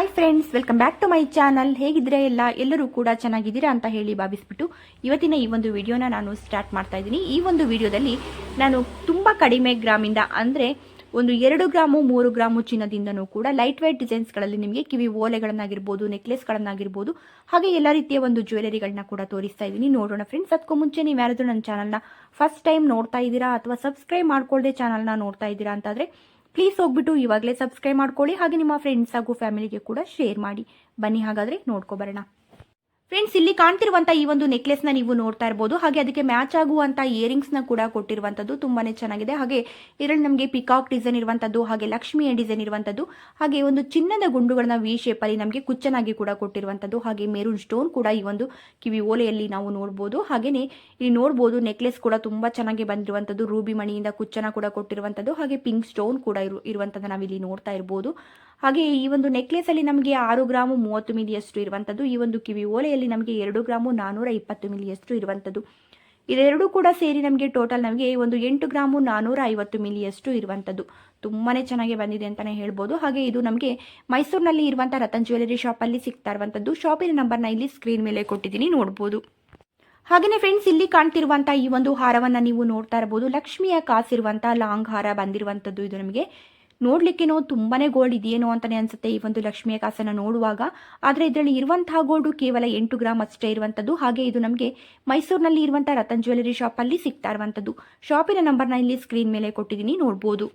Hi friends welcome back to my channel ಹೇಗಿದ್ರೆ ಎಲ್ಲ ಎಲ್ಲರೂ ಕೂಡ ಚೆನ್ನಾಗಿದ್ದೀರಾ ಅಂತ ಹೇಳಿ ಭಾವಿಸ್ಬಿಟ್ಟು ಇವತ್ತಿನ ಈ ಒಂದು ವಿಡಿಯೋನ ನಾನು ಸ್ಟಾರ್ಟ್ ಮಾಡ್ತಾ ಇದ್ದೀನಿ. ಈ ಒಂದು ವಿಡಿಯೋದಲ್ಲಿ ನಾನು ತುಂಬ ಕಡಿಮೆ ಗ್ರಾಮಿಂದ ಅಂದರೆ ಒಂದು ಎರಡು ಗ್ರಾಮು, ಮೂರು ಗ್ರಾಮು ಚಿನ್ನದಿಂದನೂ ಕೂಡ ಲೈಟ್ ವೈಟ್ ಡಿಸೈನ್ಸ್ಗಳಲ್ಲಿ ನಿಮಗೆ ಕಿವಿ ಓಲೆಗಳನ್ನಾಗಿರ್ಬೋದು ನೆಕ್ಲೆಸ್ಗಳನ್ನಾಗಿರ್ಬೋದು ಹಾಗೆ ಎಲ್ಲ ರೀತಿಯ ಒಂದು ಜ್ಯುವೆಲರಿಗಳನ್ನ ಕೂಡ ತೋರಿಸ್ತಾ ಇದ್ದೀನಿ. ನೋಡೋಣ ಫ್ರೆಂಡ್ಸ್ ಅದಕ್ಕೂ ಮುಂಚೆ ನೀವು ಯಾರಾದರೂ ನನ್ನ ಚಾನಲ್ನ ಫಸ್ಟ್ ಟೈಮ್ ನೋಡ್ತಾ ಇದ್ದೀರಾ ಅಥವಾ ಸಬ್ಸ್ಕ್ರೈಬ್ ಮಾಡ್ಕೊಳ್ಳದೆ ಚಾನಲ್ನ ನೋಡ್ತಾ ಇದ್ದೀರಾ ಅಂತಾದರೆ ಪ್ಲೀಸ್ ಹೋಗ್ಬಿಟ್ಟು ಇವಾಗಲೇ ಸಬ್ಸ್ಕ್ರೈಬ್ ಮಾಡ್ಕೊಳ್ಳಿ ಹಾಗೆ ನಿಮ್ಮ ಫ್ರೆಂಡ್ಸ್ ಹಾಗೂ ಫ್ಯಾಮಿಲಿಗೆ ಕೂಡ ಶೇರ್ ಮಾಡಿ. ಬನ್ನಿ ಹಾಗಾದರೆ ನೋಡ್ಕೊಬರೋಣ ಫ್ರೆಂಡ್ಸ್ ಇಲ್ಲಿ ಕಾಣ್ತಿರುವಂತ ಈ ಒಂದು ನೆಕ್ಲೆಸ್ನ ನೀವು ನೋಡ್ತಾ ಇರಬಹುದು ಹಾಗೆ ಅದಕ್ಕೆ ಮ್ಯಾಚ್ ಆಗುವಂತ ಇಯರಿಂಗ್ಸ್ನ ಕೂಡ ಕೊಟ್ಟಿರುವಂತದ್ದು ತುಂಬಾನೇ ಚೆನ್ನಾಗಿದೆ. ಹಾಗೆ ಇದರಲ್ಲಿ ನಮಗೆ ಪಿಕಾಕ್ ಡಿಸೈನ್ ಇರುವಂತದ್ದು, ಹಾಗೆ ಲಕ್ಷ್ಮಿಯ ಡಿಸೈನ್ ಇರುವಂತದ್ದು, ಹಾಗೆ ಒಂದು ಚಿನ್ನದ ಗುಂಡುಗಳನ್ನ ವಿ ಶೇಪ್ ಅಲ್ಲಿ ನಮಗೆ ಕುಚ್ಚನಾಗಿ ಕೂಡ ಕೊಟ್ಟಿರುವಂತದ್ದು. ಹಾಗೆ ಮೆರೂನ್ ಸ್ಟೋನ್ ಕೂಡ ಈ ಒಂದು ಕಿವಿ ಓಲೆಯಲ್ಲಿ ನಾವು ನೋಡಬಹುದು ಹಾಗೇನೆ ಇಲ್ಲಿ ನೋಡಬಹುದು ನೆಕ್ಲೆಸ್ ಕೂಡ ತುಂಬಾ ಚೆನ್ನಾಗಿ ಬಂದಿರುವಂತದ್ದು. ರೂಬಿ ಮಣಿಯಿಂದ ಕುಚ್ಚನ ಕೂಡ ಕೊಟ್ಟಿರುವಂತದ್ದು. ಹಾಗೆ ಪಿಂಕ್ ಸ್ಟೋನ್ ಕೂಡ ಇರು, ಇರುವಂತದ್ದು ನಾವಿಲ್ಲಿ ನೋಡ್ತಾ ಇರಬಹುದು ಹಾಗೆ ಈ ಒಂದು ನೆಕ್ಲೆಸ್ ಅಲ್ಲಿ ನಮಗೆ ಆರು ಗ್ರಾಮು ಮೂವತ್ತು ಮಿಲಿಯಷ್ಟು ಇರುವಂತದ್ದು. ಈ ಒಂದು ಕಿವಿ ಓಲೆಯಲ್ಲಿ ನಮಗೆ ಎರಡು ಗ್ರಾಮು ನಾನ್ನೂರ ಇಪ್ಪತ್ತು ಮಿಲಿಯಷ್ಟು ಇರುವಂತದ್ದು ಇದೆರಡು ಕೂಡ ಸೇರಿ ನಮಗೆ ಟೋಟಲ್ ನಮಗೆ ಒಂದು ಎಂಟು ಗ್ರಾಮು ನಾನ್ನೂರ ಐವತ್ತು ಮಿಲಿಯಷ್ಟು ಇರುವಂತದ್ದು ತುಂಬಾನೇ ಚೆನ್ನಾಗಿ ಬಂದಿದೆ ಅಂತಾನೆ ಹೇಳ್ಬೋದು. ಹಾಗೆ ಇದು ನಮಗೆ ಮೈಸೂರಿನಲ್ಲಿ ಇರುವಂಥ ರತನ್ ಜ್ಯುವೆಲರಿ ಶಾಪಲ್ಲಿ ಸಿಗ್ತಾ ಇರುವಂಥದ್ದು. ಶಾಪಿನ ನಂಬರ್ನ ಇಲ್ಲಿ ಸ್ಕ್ರೀನ್ ಮೇಲೆ ಕೊಟ್ಟಿದ್ದೀನಿ, ನೋಡ್ಬೋದು. ಹಾಗೆಯೇ ಫ್ರೆಂಡ್ಸ್, ಇಲ್ಲಿ ಕಾಣ್ತಿರುವಂಥ ಈ ಒಂದು ಹಾರವನ್ನು ನೀವು ನೋಡ್ತಾ ಇರಬಹುದು ಲಕ್ಷ್ಮಿಯ ಕಾಸಿರುವಂಥ ಲಾಂಗ್ ಹಾರ ಬಂದಿರುವಂಥದ್ದು ಇದು ನಮಗೆ. ನೋಡ್ಲಿಕ್ಕೇನೋ ತುಂಬಾನೇ ಗೋಲ್ಡ್ ಇದೆಯೇನೋ ಅಂತಾನೆ ಅನ್ಸುತ್ತೆ ಈ ಒಂದು ಲಕ್ಷ್ಮಿಯ ಕಾಸನ್ನ ನೋಡುವಾಗ. ಆದರೆ ಇದರಲ್ಲಿ ಇರುವಂತಹ ಗೋಲ್ಡು ಕೇವಲ ಎಂಟು ಗ್ರಾಮ್ ಅಷ್ಟೇ ಇರುವಂತದ್ದು. ಹಾಗೆ ಇದು ನಮಗೆ ಮೈಸೂರಿನಲ್ಲಿ ಇರುವಂಥ ರತನ್ ಜ್ಯುವೆಲರಿ ಶಾಪ್ ಅಲ್ಲಿ ಸಿಗ್ತಾ ಇರುವಂಥದ್ದು ಶಾಪಿನ ನಂಬರ್ನ ಇಲ್ಲಿ ಸ್ಕ್ರೀನ್ ಮೇಲೆ ಕೊಟ್ಟಿದ್ದೀನಿ, ನೋಡ್ಬೋದು.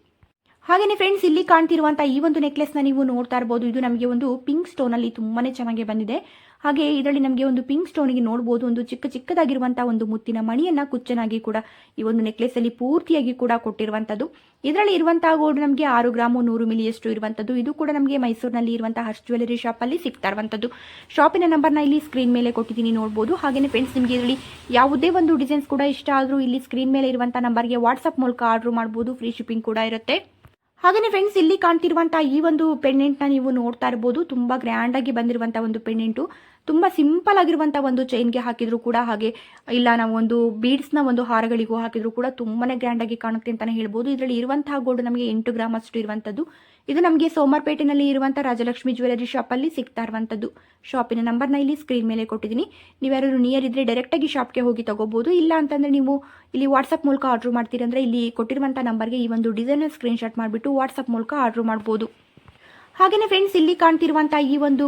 ಹಾಗೆಯೇ ಫ್ರೆಂಡ್ಸ್ ಇಲ್ಲಿ ಕಾಣ್ತಿರುವಂತಹ ಈ ಒಂದು ನೆಕ್ಲೆಸ್ನ ನೀವು ನೋಡ್ತಾ ಇರಬಹುದು ಇದು ನಮಗೆ ಒಂದು ಪಿಂಕ್ ಸ್ಟೋನಲ್ಲಿ ತುಂಬಾನೇ ಚೆನ್ನಾಗಿ ಬಂದಿದೆ. ಹಾಗೆ ಇದರಲ್ಲಿ ನಮಗೆ ಒಂದು ಪಿಂಕ್ ಸ್ಟೋನಿಗೆ ನೋಡಬಹುದು ಒಂದು ಚಿಕ್ಕ ಚಿಕ್ಕದಾಗಿರುವಂತಹ ಒಂದು ಮುತ್ತಿನ ಮಣಿಯನ್ನ ಕುಚ್ಚನಾಗಿ ಕೂಡ ಈ ಒಂದು ನೆಕ್ಲೆಸ್ ಅಲ್ಲಿ ಪೂರ್ತಿಯಾಗಿ ಕೂಡ ಕೊಟ್ಟಿರುವಂತದ್ದು. ಇದರಲ್ಲಿ ಇರುವಂತಹ ಗೋಲ್ಡ್ ನಮಗೆ ಆರು ಗ್ರಾಮು ನೂರು ಮಿಲಿಯಷ್ಟು ಇರುವಂತದ್ದು. ಇದು ಕೂಡ ನಮಗೆ ಮೈಸೂರಿನಲ್ಲಿ ಇರುವಂತಹ ಹರ್ಷ್ ಜ್ಯುವೆಲರಿ ಶಾಪ್ ಅಲ್ಲಿ ಸಿಗ್ತಾ ಇರುವಂತದ್ದು. ಶಾಪಿನ ನಂಬರ್ನ ಇಲ್ಲಿ ಸ್ಕ್ರೀನ್ ಮೇಲೆ ಕೊಟ್ಟಿದ್ದೀನಿ ನೋಡಬಹುದು ಹಾಗೆಯೇ ಫ್ರೆಂಡ್ಸ್ ನಿಮಗೆ ಇದರಲ್ಲಿ ಯಾವುದೇ ಒಂದು ಡಿಸೈನ್ಸ್ ಕೂಡ ಇಷ್ಟ ಆದರೂ ಇಲ್ಲಿ ಸ್ಕ್ರೀನ್ ಮೇಲೆ ಇರುವಂತಹ ನಂಬರ್ಗೆ ವಾಟ್ಸ್ಆಪ್ ಮೂಲಕ ಆರ್ಡರ್ ಮಾಡಬಹುದು ಫ್ರೀ ಶಿಪ್ಪಿಂಗ್ ಕೂಡ ಇರುತ್ತೆ. ಹಾಗೆಯೇ ಫ್ರೆಂಡ್ಸ್ ಇಲ್ಲಿ ಕಾಣ್ತಿರುವಂತಹ ಈ ಒಂದು ಪೆಂಡೆಂಟ್ನ ನೀವು ನೋಡ್ತಾ ಇರಬಹುದು ತುಂಬಾ ಗ್ರ್ಯಾಂಡ್ ಆಗಿ ಬಂದಿರುವಂತಹ ಒಂದು ಪೆಂಡೆಂಟು ತುಂಬಾ ಸಿಂಪಲ್ ಆಗಿರುವಂಥ ಒಂದು ಚೈನ್ಗೆ ಹಾಕಿದ್ರು ಕೂಡ ಹಾಗೆ, ಇಲ್ಲ ನಾವು ಒಂದು ಬೀಡ್ಸ್ನ ಒಂದು ಹಾರಗಳಿಗೂ ಹಾಕಿದ್ರು ಕೂಡ ತುಂಬಾನೇ ಗ್ರ್ಯಾಂಡ್ ಆಗಿ ಕಾಣುತ್ತೆ ಅಂತಾನೆ ಹೇಳ್ಬೋದು. ಇದರಲ್ಲಿ ಇರುವಂತಹ ಗೋಲ್ಡ್ ನಮಗೆ ಎಂಟು ಗ್ರಾಮ್ ಅಷ್ಟು ಇರುವಂತದ್ದು. ಇದು ನಮಗೆ ಸೋಮವಾರಪೇಟೆನಲ್ಲಿ ಇರುವಂಥ ರಾಜಲಕ್ಷ್ಮಿ ಜ್ಯುವೆಲರಿ ಶಾಪಲ್ಲಿ ಸಿಗ್ತಾ ಇರುವಂಥದ್ದು ಶಾಪಿನ ನಂಬರ್ನ ಇಲ್ಲಿ ಸ್ಕ್ರೀನ್ ಮೇಲೆ ಕೊಟ್ಟಿದ್ದೀನಿ. ನೀವು ನೀವ್ಯಾರು ನಿಯರ್ ಇದ್ರೆ ಡೈರೆಕ್ಟ್ ಆಗಿ ಶಾಪ್ಗೆ ಹೋಗಿ ತಗೋಬಹುದು ಇಲ್ಲ ಅಂತಂದ್ರೆ ನೀವು ಇಲ್ಲಿ ವಾಟ್ಸಪ್ ಮೂಲಕ ಆರ್ಡರ್ ಮಾಡ್ತೀರಂದ್ರೆ ಇಲ್ಲಿ ಕೊಟ್ಟಿರುವಂಥ ನಂಬರ್ಗೆ ಈ ಒಂದು ಡಿಸೈನ್ ಸ್ಕ್ರೀನ್ ಶಾಟ್ ಮಾಡಿಬಿಟ್ಟು ವಾಟ್ಸ್ಆಪ್ ಮೂಲಕ ಆರ್ಡರ್ ಮಾಡ್ಬೋದು. ಹಾಗೆಯೇ ಫ್ರೆಂಡ್ಸ್ ಇಲ್ಲಿ ಕಾಣ್ತಿರುವಂಥ ಈ ಒಂದು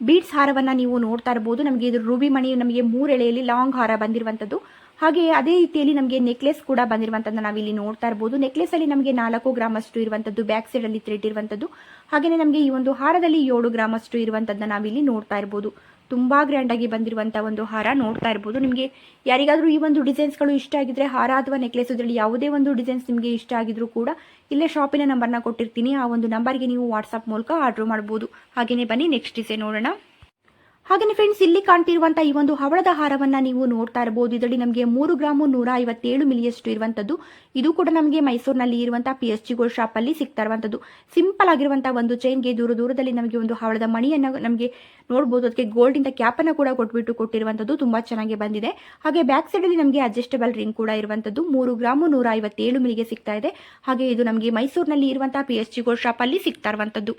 ಬೀಡ್ಸ್ ಹಾರವನ್ನು ನೀವು ನೋಡ್ತಾ ಇರಬಹುದು ನಮಗೆ ಇದು ರೂಬಿ ಮಣಿ, ನಮಗೆ ಮೂರೆಳೆಯಲ್ಲಿ ಲಾಂಗ್ ಹಾರ ಬಂದಿರುವಂಥದ್ದು ಹಾಗೆ ಅದೇ ರೀತಿಯಲ್ಲಿ ನಮಗೆ ನೆಕ್ಲೆಸ್ ಕೂಡ ಬಂದಿರುವಂಥದ್ದು ನಾವಿಲ್ಲಿ ನೋಡ್ತಾ ಇರಬಹುದು ನೆಕ್ಲೆಸ್ ಅಲ್ಲಿ ನಮಗೆ ನಾಲ್ಕು ಗ್ರಾಮ್ ಅಷ್ಟು ಇರುವಂಥದ್ದು ಬ್ಯಾಕ್ ಸೈಡ್ ಅಲ್ಲಿ ಥ್ರೆಡ್ ಇರುವಂಥದ್ದು ಹಾಗೆಯೇ ನಮಗೆ ಈ ಒಂದು ಹಾರದಲ್ಲಿ ಏಳು ಗ್ರಾಮ್ ಅಷ್ಟು ಇರುವಂಥದ್ದನ್ನ ನಾವಿಲ್ಲಿ ನೋಡ್ತಾ ಇರಬಹುದು ತುಂಬಾ ಗ್ರ್ಯಾಂಡ್ ಆಗಿ ಬಂದಿರುವಂಥ ಒಂದು ಹಾರ ನೋಡ್ತಾ ಇರಬಹುದು ನಿಮಗೆ ಯಾರಿಗಾದ್ರೂ ಈ ಒಂದು ಡಿಸೈನ್ಸ್ಗಳು ಇಷ್ಟ ಆಗಿದ್ರೆ ಹಾರ ಅಥವಾ ನೆಕ್ಲೆಸ್ ಇದರಲ್ಲಿ ಯಾವುದೇ ಒಂದು ಡಿಸೈನ್ಸ್ ನಿಮಗೆ ಇಷ್ಟ ಆಗಿದ್ರು ಕೂಡ ಇಲ್ಲೇ ಶಾಪಿನ ನಂಬರ್ನ ಕೊಟ್ಟಿರ್ತೀನಿ. ಆ ಒಂದು ನಂಬರ್ಗೆ ನೀವು ವಾಟ್ಸಪ್ ಮೂಲಕ ಆರ್ಡರ್ ಮಾಡ್ಬೋದು. ಹಾಗೆಯೇ ಬನ್ನಿ ನೆಕ್ಸ್ಟ್ ಡಿಸೈನ್ ನೋಡೋಣ. ಹಾಗೆಯೇ ಫ್ರೆಂಡ್ಸ್ ಇಲ್ಲಿ ಕಾಣ್ತಿರುವಂತಹ ಈ ಒಂದು ಹವಳದ ಹಾರವನ್ನ ನೀವು ನೋಡ್ತಾ ಇರಬಹುದು ಇದರಲ್ಲಿ ನಮಗೆ ಮೂರು ಗ್ರಾಮು ನೂರ ಐವತ್ತೇಳು ಮಿಲಿಯಷ್ಟು ಇರುವಂತದ್ದು. ಇದು ಕೂಡ ನಮಗೆ ಮೈಸೂರಿನಲ್ಲಿ ಇರುವಂತಹ P S G gold shop ಅಲ್ಲಿ ಸಿಗ್ತಾ ಇರುವಂತದ್ದು. ಸಿಂಪಲ್ ಆಗಿರುವಂತಹ ಒಂದು ಚೈನ್ಗೆ ದೂರ ದೂರದಲ್ಲಿ ನಮಗೆ ಒಂದು ಹವಳದ ಮಣಿಯನ್ನ ನಮಗೆ ನೋಡಬಹುದು ಅದಕ್ಕೆ ಗೋಲ್ಡ್ ಇಂದ ಕ್ಯಾಪ್ ಅನ್ನು ಕೂಡ ಕೊಟ್ಬಿಟ್ಟು ಕೊಟ್ಟಿರುವಂತದ್ದು ತುಂಬಾ ಚೆನ್ನಾಗಿ ಬಂದಿದೆ. ಹಾಗೆ ಬ್ಯಾಕ್ ಸೈಡ್ ಅಲ್ಲಿ ನಮಗೆ ಅಡ್ಜಸ್ಟಬಲ್ ರಿಂಗ್ ಕೂಡ ಇರುವಂತದ್ದು. ಮೂರು ಗ್ರಾಮು ನೂರ ಐವತ್ತೇಳು ಮಿಲಿಗೆ ಸಿಗ್ತಾ ಇದೆ. ಹಾಗೆ ಇದು ನಮಗೆ ಮೈಸೂರಿನಲ್ಲಿ ಇರುವಂತಹ P S G gold shop ಅಲ್ಲಿ ಸಿಗ್ತಾ ಇರುವಂತದ್ದು.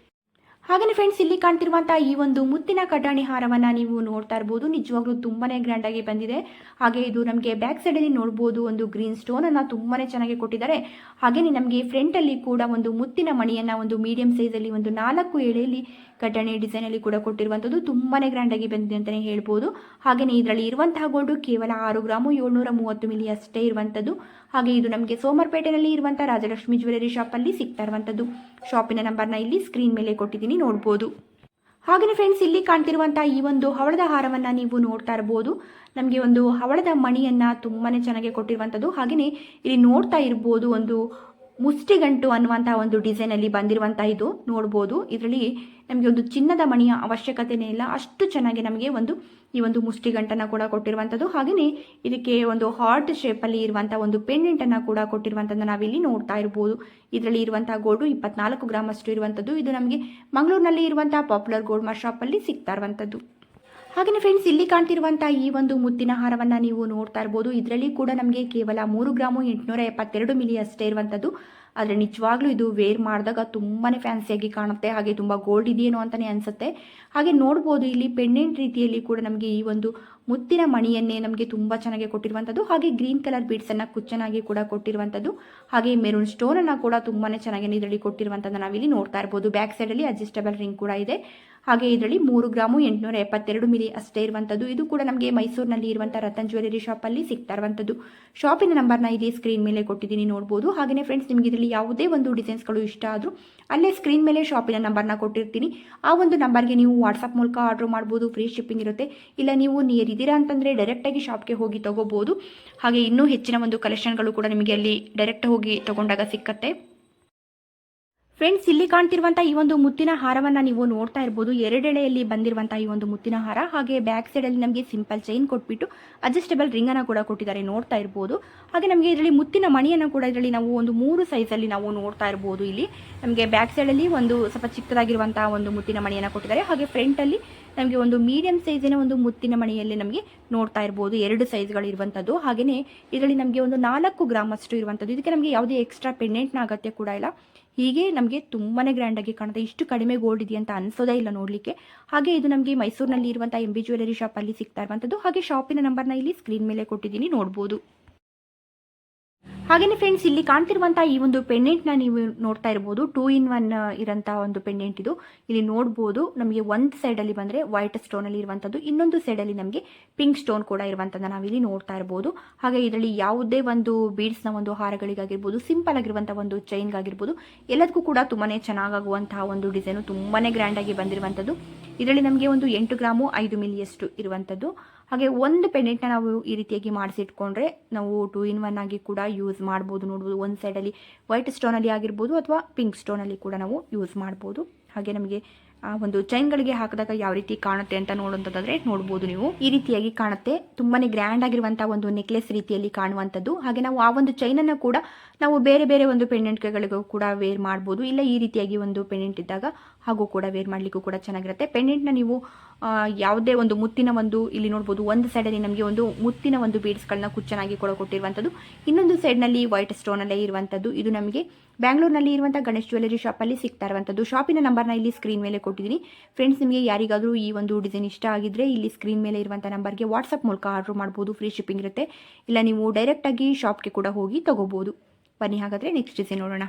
ಹಾಗೆಯೇ ಫ್ರೆಂಡ್ಸ್ ಇಲ್ಲಿ ಕಾಣ್ತಿರುವಂತಹ ಈ ಒಂದು ಮುತ್ತಿನ ಕಟಾಣಿ ಹಾರವನ್ನ ನೀವು ನೋಡ್ತಾ ಇರಬಹುದು ನಿಜವಾಗ್ಲೂ ತುಂಬಾನೇ ಗ್ರ್ಯಾಂಡ್ ಆಗಿ ಬಂದಿದೆ. ಹಾಗೆ ಇದು ನಮಗೆ ಬ್ಯಾಕ್ ಸೈಡ್ ಅಲ್ಲಿ ನೋಡಬಹುದು ಒಂದು ಗ್ರೀನ್ ಸ್ಟೋನ್ ಅನ್ನ ತುಂಬಾನೇ ಚೆನ್ನಾಗಿ ಕೊಟ್ಟಿದ್ದಾರೆ. ಹಾಗೆಯೇ ನಮಗೆ ಫ್ರಂಟ್ ಅಲ್ಲಿ ಕೂಡ ಒಂದು ಮುತ್ತಿನ ಮಣಿಯನ್ನ ಒಂದು ಮೀಡಿಯಂ ಸೈಜ್ ಅಲ್ಲಿ ಒಂದು ನಾಲ್ಕು ಎಳೆಯಲ್ಲಿ ಕಡ್ಡಾಣಿ ಡಿಸೈನ್ ಅಲ್ಲಿ ಕೂಡ ಕೊಟ್ಟಿರುವಂತದ್ದು ತುಂಬಾನೇ ಗ್ರ್ಯಾಂಡ್ ಆಗಿ ಬಂದಿದೆ ಅಂತಾನೆ ಹೇಳ್ಬೋದು. ಹಾಗೆಯೇ ಇದರಲ್ಲಿ ಇರುವಂತಹ ಗೋಲ್ಡ್ ಕೇವಲ ಆರು ಗ್ರಾಮು ಏಳ್ನೂರ ಮೂವತ್ತು ಮಿಲಿ ಅಷ್ಟೇ ಇರುವಂತದ್ದು. ಹಾಗೆ ಇದು ನಮಗೆ ಸೋಮರ್ಪೇಟೆಯಲ್ಲಿ ಇರುವಂತಹ ರಾಜಲಕ್ಷ್ಮಿ ಜ್ಯುವೆಲರಿ ಶಾಪ್ ಅಲ್ಲಿ ಸಿಗ್ತಾ ಇರುವಂತದ್ದು. ಶಾಪಿನ ನಂಬರ್ನ ಇಲ್ಲಿ ಸ್ಕ್ರೀನ್ ಮೇಲೆ ಕೊಟ್ಟಿದ್ದೀನಿ, ನೋಡ್ಬೋದು. ಹಾಗೆಯೇ ಫ್ರೆಂಡ್ಸ್ ಇಲ್ಲಿ ಕಾಣ್ತಿರುವಂತಹ ಈ ಒಂದು ಹವಳದ ಹಾರವನ್ನ ನೀವು ನೋಡ್ತಾ ಇರಬಹುದು ನಮಗೆ ಒಂದು ಹವಳದ ಮಣಿಯನ್ನ ತುಂಬಾನೇ ಚೆನ್ನಾಗಿ ಕೊಟ್ಟಿರುವಂತದ್ದು. ಹಾಗೆಯೇ ಇಲ್ಲಿ ನೋಡ್ತಾ ಇರಬಹುದು ಒಂದು ಮುಷ್ಟಿಗಂಟು ಅನ್ನುವಂತಹ ಒಂದು ಡಿಸೈನ್ ಅಲ್ಲಿ ಬಂದಿರುವಂತಹ ಇದು ನೋಡ್ಬೋದು. ಇದರಲ್ಲಿ ನಮಗೆ ಒಂದು ಚಿನ್ನದ ಮಣಿಯ ಅವಶ್ಯಕತೆನೇ ಇಲ್ಲ. ಅಷ್ಟು ಚೆನ್ನಾಗಿ ನಮಗೆ ಒಂದು ಈ ಒಂದು ಮುಷ್ಟಿಗಂಟನ್ನು ಕೂಡ ಕೊಟ್ಟಿರುವಂಥದ್ದು. ಹಾಗೆಯೇ ಇದಕ್ಕೆ ಒಂದು ಹಾರ್ಟ್ ಶೇಪಲ್ಲಿ ಇರುವಂಥ ಒಂದು ಪೆಂಡೆಂಟನ್ನು ಕೂಡ ಕೊಟ್ಟಿರುವಂಥದ್ದು ನಾವಿಲ್ಲಿ ನೋಡ್ತಾ ಇರ್ಬೋದು. ಇದರಲ್ಲಿ ಇರುವಂತಹ ಗೋಲ್ಡು ಇಪ್ಪತ್ನಾಲ್ಕು ಗ್ರಾಮ್ ಅಷ್ಟು ಇರುವಂಥದ್ದು. ಇದು ನಮಗೆ ಮಂಗಳೂರಿನಲ್ಲಿ ಇರುವಂತಹ ಪಾಪ್ಯುಲರ್ ಗೋಲ್ಡ್ ಮಾರ್ ಶಾಪಲ್ಲಿ ಸಿಗ್ತಾ ಇರುವಂಥದ್ದು. ಹಾಗೆಯೇ ಫ್ರೆಂಡ್ಸ್ ಇಲ್ಲಿ ಕಾಣ್ತಿರುವಂತಹ ಈ ಒಂದು ಮುತ್ತಿನ ಹಾರವನ್ನು ನೀವು ನೋಡ್ತಾ ಇರ್ಬೋದು. ಇದರಲ್ಲಿ ಕೂಡ ನಮಗೆ ಕೇವಲ ಮೂರು ಗ್ರಾಮು ಎಂಟುನೂರ ಎಪ್ಪತ್ತೆರಡು ಮಿಲಿ ಅಷ್ಟೇ ಇರುವಂತದ್ದು. ಆದರೆ ನಿಜವಾಗ್ಲೂ ಇದು ವೇರ್ ಮಾಡಿದಾಗ ತುಂಬಾನೇ ಫ್ಯಾನ್ಸಿಯಾಗಿ ಕಾಣುತ್ತೆ. ಹಾಗೆ ತುಂಬಾ ಗೋಲ್ಡ್ ಇದೆಯೇನೋ ಅಂತಾನೆ ಅನ್ಸುತ್ತೆ. ಹಾಗೆ ನೋಡ್ಬೋದು ಇಲ್ಲಿ ಪೆಂಡೆಂಟ್ ರೀತಿಯಲ್ಲಿ ಕೂಡ ನಮಗೆ ಈ ಒಂದು ಮುತ್ತಿನ ಮಣಿಯನ್ನೇ ನಮಗೆ ತುಂಬಾ ಚೆನ್ನಾಗಿ ಕೊಟ್ಟಿರುವಂತದ್ದು. ಹಾಗೆ ಗ್ರೀನ್ ಕಲರ್ ಬೀಡ್ಸನ್ನು ಕುಚ್ಚನಾಗಿ ಕೂಡ ಕೊಟ್ಟಿರುವಂತದ್ದು. ಹಾಗೆ ಮೆರೂನ್ ಸ್ಟೋನನ್ನು ಕೂಡ ತುಂಬಾನೇ ಚೆನ್ನಾಗಿ ಇದರಲ್ಲಿ ಕೊಟ್ಟಿರುವಂಥದ್ದು ನಾವಿಲ್ಲಿ ನೋಡ್ತಾ ಇರ್ಬೋದು. ಬ್ಯಾಕ್ ಸೈಡ್ ಅಲ್ಲಿ ಅಡ್ಜಸ್ಟಬಲ್ ರಿಂಗ್ ಕೂಡ ಇದೆ. ಹಾಗೆ ಇದರಲ್ಲಿ ಮೂರು ಗ್ರಾಮು ಎಂಟುನೂರ ಎಪ್ಪತ್ತೆರಡು ಮಿಲಿ ಅಷ್ಟೇ ಇರುವಂಥದ್ದು ಇದು ಕೂಡ ನಮಗೆ ಮೈಸೂರಿನಲ್ಲಿ ಇರುವಂಥ ರತನ್ ಜ್ಯುವೆಲರಿ ಶಾಪಲ್ಲಿ ಸಿಗ್ತಾ ಇರುವಂಥದ್ದು ಶಾಪಿನ ನಂಬರ್ನ ಇಲ್ಲಿ ಸ್ಕ್ರೀನ್ ಮೇಲೆ ಕೊಟ್ಟಿದ್ದೀನಿ ನೋಡ್ಬೋದು. ಹಾಗೆಯೇ ಫ್ರೆಂಡ್ಸ್ ನಿಮಗೆ ಇದರಲ್ಲಿ ಯಾವುದೇ ಒಂದು ಡಿಸೈನ್ಸ್ಗಳು ಇಷ್ಟ ಆದರೂ ಅಲ್ಲೇ ಸ್ಕ್ರೀನ್ ಮೇಲೆ ಶಾಪಿನ ನಂಬರ್ನ ಕೊಟ್ಟಿರ್ತೀನಿ. ಆ ಒಂದು ನಂಬರ್ಗೆ ನೀವು ವಾಟ್ಸಪ್ ಮೂಲಕ ಆರ್ಡರ್ ಮಾಡ್ಬೋದು ಫ್ರೀ ಶಿಪ್ಪಿಂಗ್ ಇರುತ್ತೆ. ಇಲ್ಲ ನೀವು ನಿಯರ್ ಇದ್ದೀರಾ ಅಂತಂದರೆ ಡೈರೆಕ್ಟಾಗಿ ಶಾಪ್ಗೆ ಹೋಗಿ ತೊಗೋಬೋದು. ಹಾಗೆ ಇನ್ನೂ ಹೆಚ್ಚಿನ ಒಂದು ಕಲೆಕ್ಷನ್ಗಳು ಕೂಡ ನಿಮಗೆ ಅಲ್ಲಿ ಡೈರೆಕ್ಟ್ ಹೋಗಿ ತಗೊಂಡಾಗ ಸಿಕ್ಕತ್ತೆ. ಫ್ರೆಂಡ್ಸ್ ಇಲ್ಲಿ ಕಾಣ್ತಿರುವಂಥ ಈ ಒಂದು ಮುತ್ತಿನ ಹಾರವನ್ನು ನೀವು ನೋಡ್ತಾ ಇರ್ಬೋದು. ಎರಡೆಳೆಯಲ್ಲಿ ಬಂದಿರುವಂಥ ಈ ಒಂದು ಮುತ್ತಿನ ಹಾರ, ಹಾಗೆ ಬ್ಯಾಕ್ ಸೈಡಲ್ಲಿ ನಮಗೆ ಸಿಂಪಲ್ ಚೈನ್ ಕೊಟ್ಬಿಟ್ಟು ಅಡ್ಜಸ್ಟಬಲ್ ರಿಂಗನ್ನು ಕೂಡ ಕೊಟ್ಟಿದ್ದಾರೆ ನೋಡ್ತಾ ಇರ್ಬೋದು. ಹಾಗೆ ನಮಗೆ ಇದರಲ್ಲಿ ಮುತ್ತಿನ ಮಣಿಯನ್ನು ಕೂಡ ಇದರಲ್ಲಿ ನಾವು ಒಂದು ಮೂರು ಸೈಜಲ್ಲಿ ನಾವು ನೋಡ್ತಾ ಇರ್ಬೋದು ಇಲ್ಲಿ. ನಮಗೆ ಬ್ಯಾಕ್ ಸೈಡಲ್ಲಿ ಒಂದು ಸ್ವಲ್ಪ ಚಿಕ್ಕದಾಗಿರುವಂಥ ಒಂದು ಮುತ್ತಿನ ಮಣಿಯನ್ನು ಕೊಟ್ಟಿದ್ದಾರೆ. ಹಾಗೆ ಫ್ರಂಟಲ್ಲಿ ನಮಗೆ ಒಂದು ಮೀಡಿಯಂ ಸೈಜಿನ ಒಂದು ಮುತ್ತಿನ ಮಣಿಯಲ್ಲಿ ನಮಗೆ ನೋಡ್ತಾ ಇರ್ಬೋದು ಎರಡು ಸೈಜ್ಗಳು ಇರುವಂಥದ್ದು ಹಾಗೆಯೇ ಇದರಲ್ಲಿ ನಮಗೆ ಒಂದು ನಾಲ್ಕು ಗ್ರಾಮ್ ಅಷ್ಟು ಇರುವಂಥದ್ದು ಇದಕ್ಕೆ ನಮಗೆ ಯಾವುದೇ ಎಕ್ಸ್ಟ್ರಾ ಪೆಂಡೆಂಟ್ನ ಅಗತ್ಯ ಕೂಡ ಇಲ್ಲ. ಹೀಗೆ ನಮಗೆ ತುಂಬಾ ಗ್ರ್ಯಾಂಡಾಗಿ ಕಾಣುತ್ತೆ. ಇಷ್ಟು ಕಡಿಮೆ ಗೋಲ್ಡ್ ಇದೆ ಅಂತ ಅನಿಸೋದೇ ಇಲ್ಲ ನೋಡಲಿಕ್ಕೆ. ಹಾಗೆ ಇದು ನಮಗೆ ಮೈಸೂರಿನಲ್ಲಿ ಇರುವಂಥ ಎಂ ಬಿ ಜ್ಯುವೆಲರಿ ಶಾಪಲ್ಲಿ ಸಿಗ್ತಾ ಇರುವಂಥದ್ದು ಹಾಗೆ ಶಾಪಿನ ನಂಬರ್ನ ಇಲ್ಲಿ ಸ್ಕ್ರೀನ್ ಮೇಲೆ ಕೊಟ್ಟಿದ್ದೀನಿ, ನೋಡ್ಬೋದು. ಹಾಗೆಯೇ ಫ್ರೆಂಡ್ಸ್ ಇಲ್ಲಿ ಕಾಣ್ತಿರುವಂತಹ ಈ ಒಂದು ಪೆಂಡೆಂಟ್ನ ನೀವು ನೋಡ್ತಾ ಇರಬಹುದು ಟೂ ಇನ್ ಒನ್ ಇರುವಂತಹ ಒಂದು ಪೆಂಡೆಂಟ್ ಇದು. ಇಲ್ಲಿ ನೋಡಬಹುದು ನಮಗೆ ಒಂದು ಸೈಡಲ್ಲಿ ಬಂದ್ರೆ ವೈಟ್ ಸ್ಟೋನ್ ಅಲ್ಲಿ ಇರುವಂತದ್ದು, ಇನ್ನೊಂದು ಸೈಡಲ್ಲಿ ನಮಗೆ ಪಿಂಕ್ ಸ್ಟೋನ್ ಕೂಡ ಇರುವಂಥದ್ದು ನಾವಿಲ್ಲಿ ನೋಡ್ತಾ ಇರಬಹುದು ಹಾಗೆ ಇದರಲ್ಲಿ ಯಾವುದೇ ಒಂದು ಬೀಡ್ಸ್ನ ಒಂದು ಹಾರಗಳಿಗಾಗಿರ್ಬೋದು ಸಿಂಪಲ್ ಆಗಿರುವಂತಹ ಒಂದು ಚೈನ್ ಚೈನ್ಗಾಗಿರ್ಬೋದು ಎಲ್ಲದಕ್ಕೂ ಕೂಡ ತುಂಬಾನೇ ಚೆನ್ನಾಗಾಗುವಂತಹ ಒಂದು ಡಿಸೈನ್ ತುಂಬಾನೇ ಗ್ರ್ಯಾಂಡ್ ಆಗಿ ಬಂದಿರುವಂತದ್ದು. ಇದರಲ್ಲಿ ನಮಗೆ ಒಂದು ಎಂಟು ಗ್ರಾಮು ಐದು ಮಿಲಿಯಷ್ಟು ಇರುವಂಥದ್ದು ಹಾಗೆ ಒಂದು ಪೆಂಡೆಂಟ್ನ ನಾವು ಈ ರೀತಿಯಾಗಿ ಮಾಡಿಸಿಟ್ಕೊಂಡ್ರೆ ನಾವು ಟೂ ಇನ್ ಒನ್ ಆಗಿ ಕೂಡ ಯೂಸ್ ಮಾಡ್ಬೋದು ನೋಡ್ಬೋದು. ಒಂದು ಸೈಡಲ್ಲಿ ವೈಟ್ ಸ್ಟೋನಲ್ಲಿ ಆಗಿರ್ಬೋದು ಅಥವಾ ಪಿಂಕ್ ಸ್ಟೋನಲ್ಲಿ ಕೂಡ ನಾವು ಯೂಸ್ ಮಾಡ್ಬೋದು. ಹಾಗೆ ನಮಗೆ ಆ ಒಂದು ಚೈನ್ಗಳಿಗೆ ಹಾಕಿದಾಗ ಯಾವ ರೀತಿ ಕಾಣುತ್ತೆ ಅಂತ ನೋಡುವಂಥದ್ದಾದ್ರೆ ನೋಡ್ಬೋದು ನೀವು. ಈ ರೀತಿಯಾಗಿ ಕಾಣುತ್ತೆ. ತುಂಬಾನೇ ಗ್ರ್ಯಾಂಡ್ ಆಗಿರುವಂತಹ ಒಂದು ನೆಕ್ಲೆಸ್ ರೀತಿಯಲ್ಲಿ ಕಾಣುವಂಥದ್ದು ಹಾಗೆ ನಾವು ಆ ಒಂದು ಚೈನನ್ನು ಕೂಡ ನಾವು ಬೇರೆ ಬೇರೆ ಒಂದು ಪೆಂಡೆಂಟ್ಗಳಿಗೂ ಕೂಡ ವೇರ್ ಮಾಡ್ಬೋದು. ಇಲ್ಲ ಈ ರೀತಿಯಾಗಿ ಒಂದು ಪೆಂಡೆಂಟ್ ಇದ್ದಾಗ ಹಾಗೂ ಕೂಡ ವೇರ್ ಮಾಡಲಿಕ್ಕೂ ಕೂಡ ಚೆನ್ನಾಗಿರುತ್ತೆ. ಪೆಂಡೆಂಟ್ನ ನೀವು ಯಾವುದೇ ಒಂದು ಮುತ್ತಿನ ಒಂದು, ಇಲ್ಲಿ ನೋಡ್ಬೋದು ಒಂದು ಸೈಡಲ್ಲಿ ನಮಗೆ ಒಂದು ಮುತ್ತಿನ ಒಂದು ಬೀಡ್ಸ್ಗಳನ್ನ ಕುಚ್ಚನಾಗಿ ಕೂಡ ಕೊಟ್ಟಿರುವಂಥದ್ದು ಇನ್ನೊಂದು ಸೈಡ್ನಲ್ಲಿ ವೈಟ್ ಸ್ಟೋನಲ್ಲೇ ಇರುವಂಥದ್ದು ಇದು ನಮಗೆ ಬ್ಯಾಂಗ್ಳೂರ್ನಲ್ಲಿ ಇರುವಂಥ ಗಣೇಶ್ ಜ್ಯುವೆಲರಿ ಶಾಪಲ್ಲಿ ಸಿಗ್ತಾ ಇರುವಂಥದ್ದು ಶಾಪಿನ ನಂಬರ್ನ ಇಲ್ಲಿ ಸ್ಕ್ರೀನ್ ಮೇಲೆ ಕೊಟ್ಟಿದ್ದೀನಿ. ಫ್ರೆಂಡ್ಸ್ ನಿಮಗೆ ಯಾರಿಗಾದರೂ ಈ ಒಂದು ಡಿಸೈನ್ ಇಷ್ಟ ಆಗಿದ್ರೆ ಇಲ್ಲಿ ಸ್ಕ್ರೀನ್ ಮೇಲೆ ಇರುವಂಥ ನಂಬರ್ಗೆ ವಾಟ್ಸಪ್ ಮೂಲಕ ಆರ್ಡರ್ ಮಾಡ್ಬೋದು. ಫ್ರೀ ಶಿಪ್ಪಿಂಗ್ ಇರುತ್ತೆ. ಇಲ್ಲ, ನೀವು ಡೈರೆಕ್ಟಾಗಿ ಶಾಪ್ಗೆ ಕೂಡ ಹೋಗಿ ತಗೋಬೋದು. ಬನ್ನಿ, ಹಾಗಾದರೆ ನೆಕ್ಸ್ಟ್ ಡಿಸೈನ್ ನೋಡೋಣ.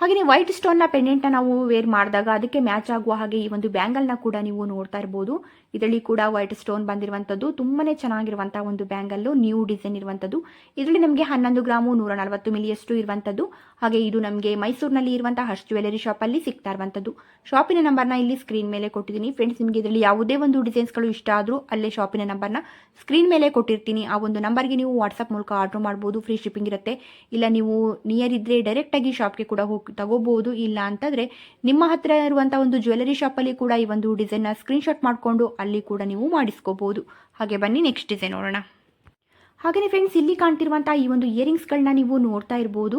ಹಾಗೆಯೇ ವೈಟ್ ಸ್ಟೋನ್ನ ಪೆಂಡೆಂಟ್ನ ನಾವು ವೇರ್ ಮಾಡಿದಾಗ ಅದಕ್ಕೆ ಮ್ಯಾಚ್ ಆಗುವ ಹಾಗೆ ಈ ಒಂದು ಬ್ಯಾಂಗಲ್ನ ಕೂಡ ನೀವು ನೋಡ್ತಾ ಇರ್ಬೋದು. ಇದರಲ್ಲಿ ಕೂಡ ವೈಟ್ ಸ್ಟೋನ್ ಬಂದಿರುವಂಥದ್ದು ತುಂಬಾ ಚೆನ್ನಾಗಿರುವಂಥ ಒಂದು ಬ್ಯಾಂಗಲ್ಲು ನ್ಯೂ ಡಿಸೈನ್ ಇರುವಂಥದ್ದು ಇದರಲ್ಲಿ ನಮಗೆ ಹನ್ನೊಂದು ಗ್ರಾಮು ನೂರ ನಲವತ್ತು ಮಿಲಿಯಷ್ಟು ಇರುವಂಥದ್ದು ಹಾಗೆ ಇದು ನಮಗೆ ಮೈಸೂರಿನಲ್ಲಿ ಇರುವಂಥ ಹರ್ಷ್ ಜ್ಯುವೆಲರಿ ಶಾಪಲ್ಲಿ ಸಿಗ್ತಾ ಇರುವಂಥದ್ದು ಶಾಪಿನ ನಂಬರ್ನ ಇಲ್ಲಿ ಸ್ಕ್ರೀನ್ ಮೇಲೆ ಕೊಟ್ಟಿದ್ದೀನಿ. ಫ್ರೆಂಡ್ಸ್ ನಿಮಗೆ ಇದರಲ್ಲಿ ಯಾವುದೇ ಒಂದು ಡಿಸೈನ್ಸ್ಗಳು ಇಷ್ಟ ಆದರೂ ಅಲ್ಲೇ ಶಾಪಿನ ನಂಬರ್ನ ಸ್ಕ್ರೀನ್ ಮೇಲೆ ಕೊಟ್ಟಿರ್ತೀನಿ. ಆ ಒಂದು ನಂಬರ್ಗೆ ನೀವು ವಾಟ್ಸಪ್ ಮೂಲಕ ಆರ್ಡರ್ ಮಾಡ್ಬೋದು. ಫ್ರೀ ಶಿಪ್ಪಿಂಗ್ ಇರುತ್ತೆ. ಇಲ್ಲ ನೀವು ನಿಯರ್ ಇದ್ದರೆ ಡೈರೆಕ್ಟಾಗಿ ಶಾಪ್ಗೆ ಕೂಡ ಹೋಗಿ ತಗೋಬಹುದು ಇಲ್ಲ ಅಂತಂದರೆ ನಿಮ್ಮ ಹತ್ತಿರ ಇರುವಂಥ ಒಂದು ಜ್ಯುವೆಲರಿ ಶಾಪಲ್ಲಿ ಕೂಡ ಈ ಒಂದು ಡಿಸೈನ ಸ್ಕ್ರೀನ್ ಶಾಟ್ ಮಾಡಿಕೊಂಡು ಅಲ್ಲಿ ಕೂಡ ನೀವು ಮಾಡಿಸ್ಕೋಬಹುದು ಹಾಗೆ ಬನ್ನಿ ನೆಕ್ಸ್ಟ್ ಡಿಸೈನ್ ನೋಡೋಣ. ಹಾಗೆಯೇ ಫ್ರೆಂಡ್ಸ್ ಇಲ್ಲಿ ಕಾಣ್ತಿರುವಂಥ ಈ ಒಂದು ಇಯರಿಂಗ್ಸ್ಗಳನ್ನ ನೀವು ನೋಡ್ತಾ ಇರ್ಬೋದು.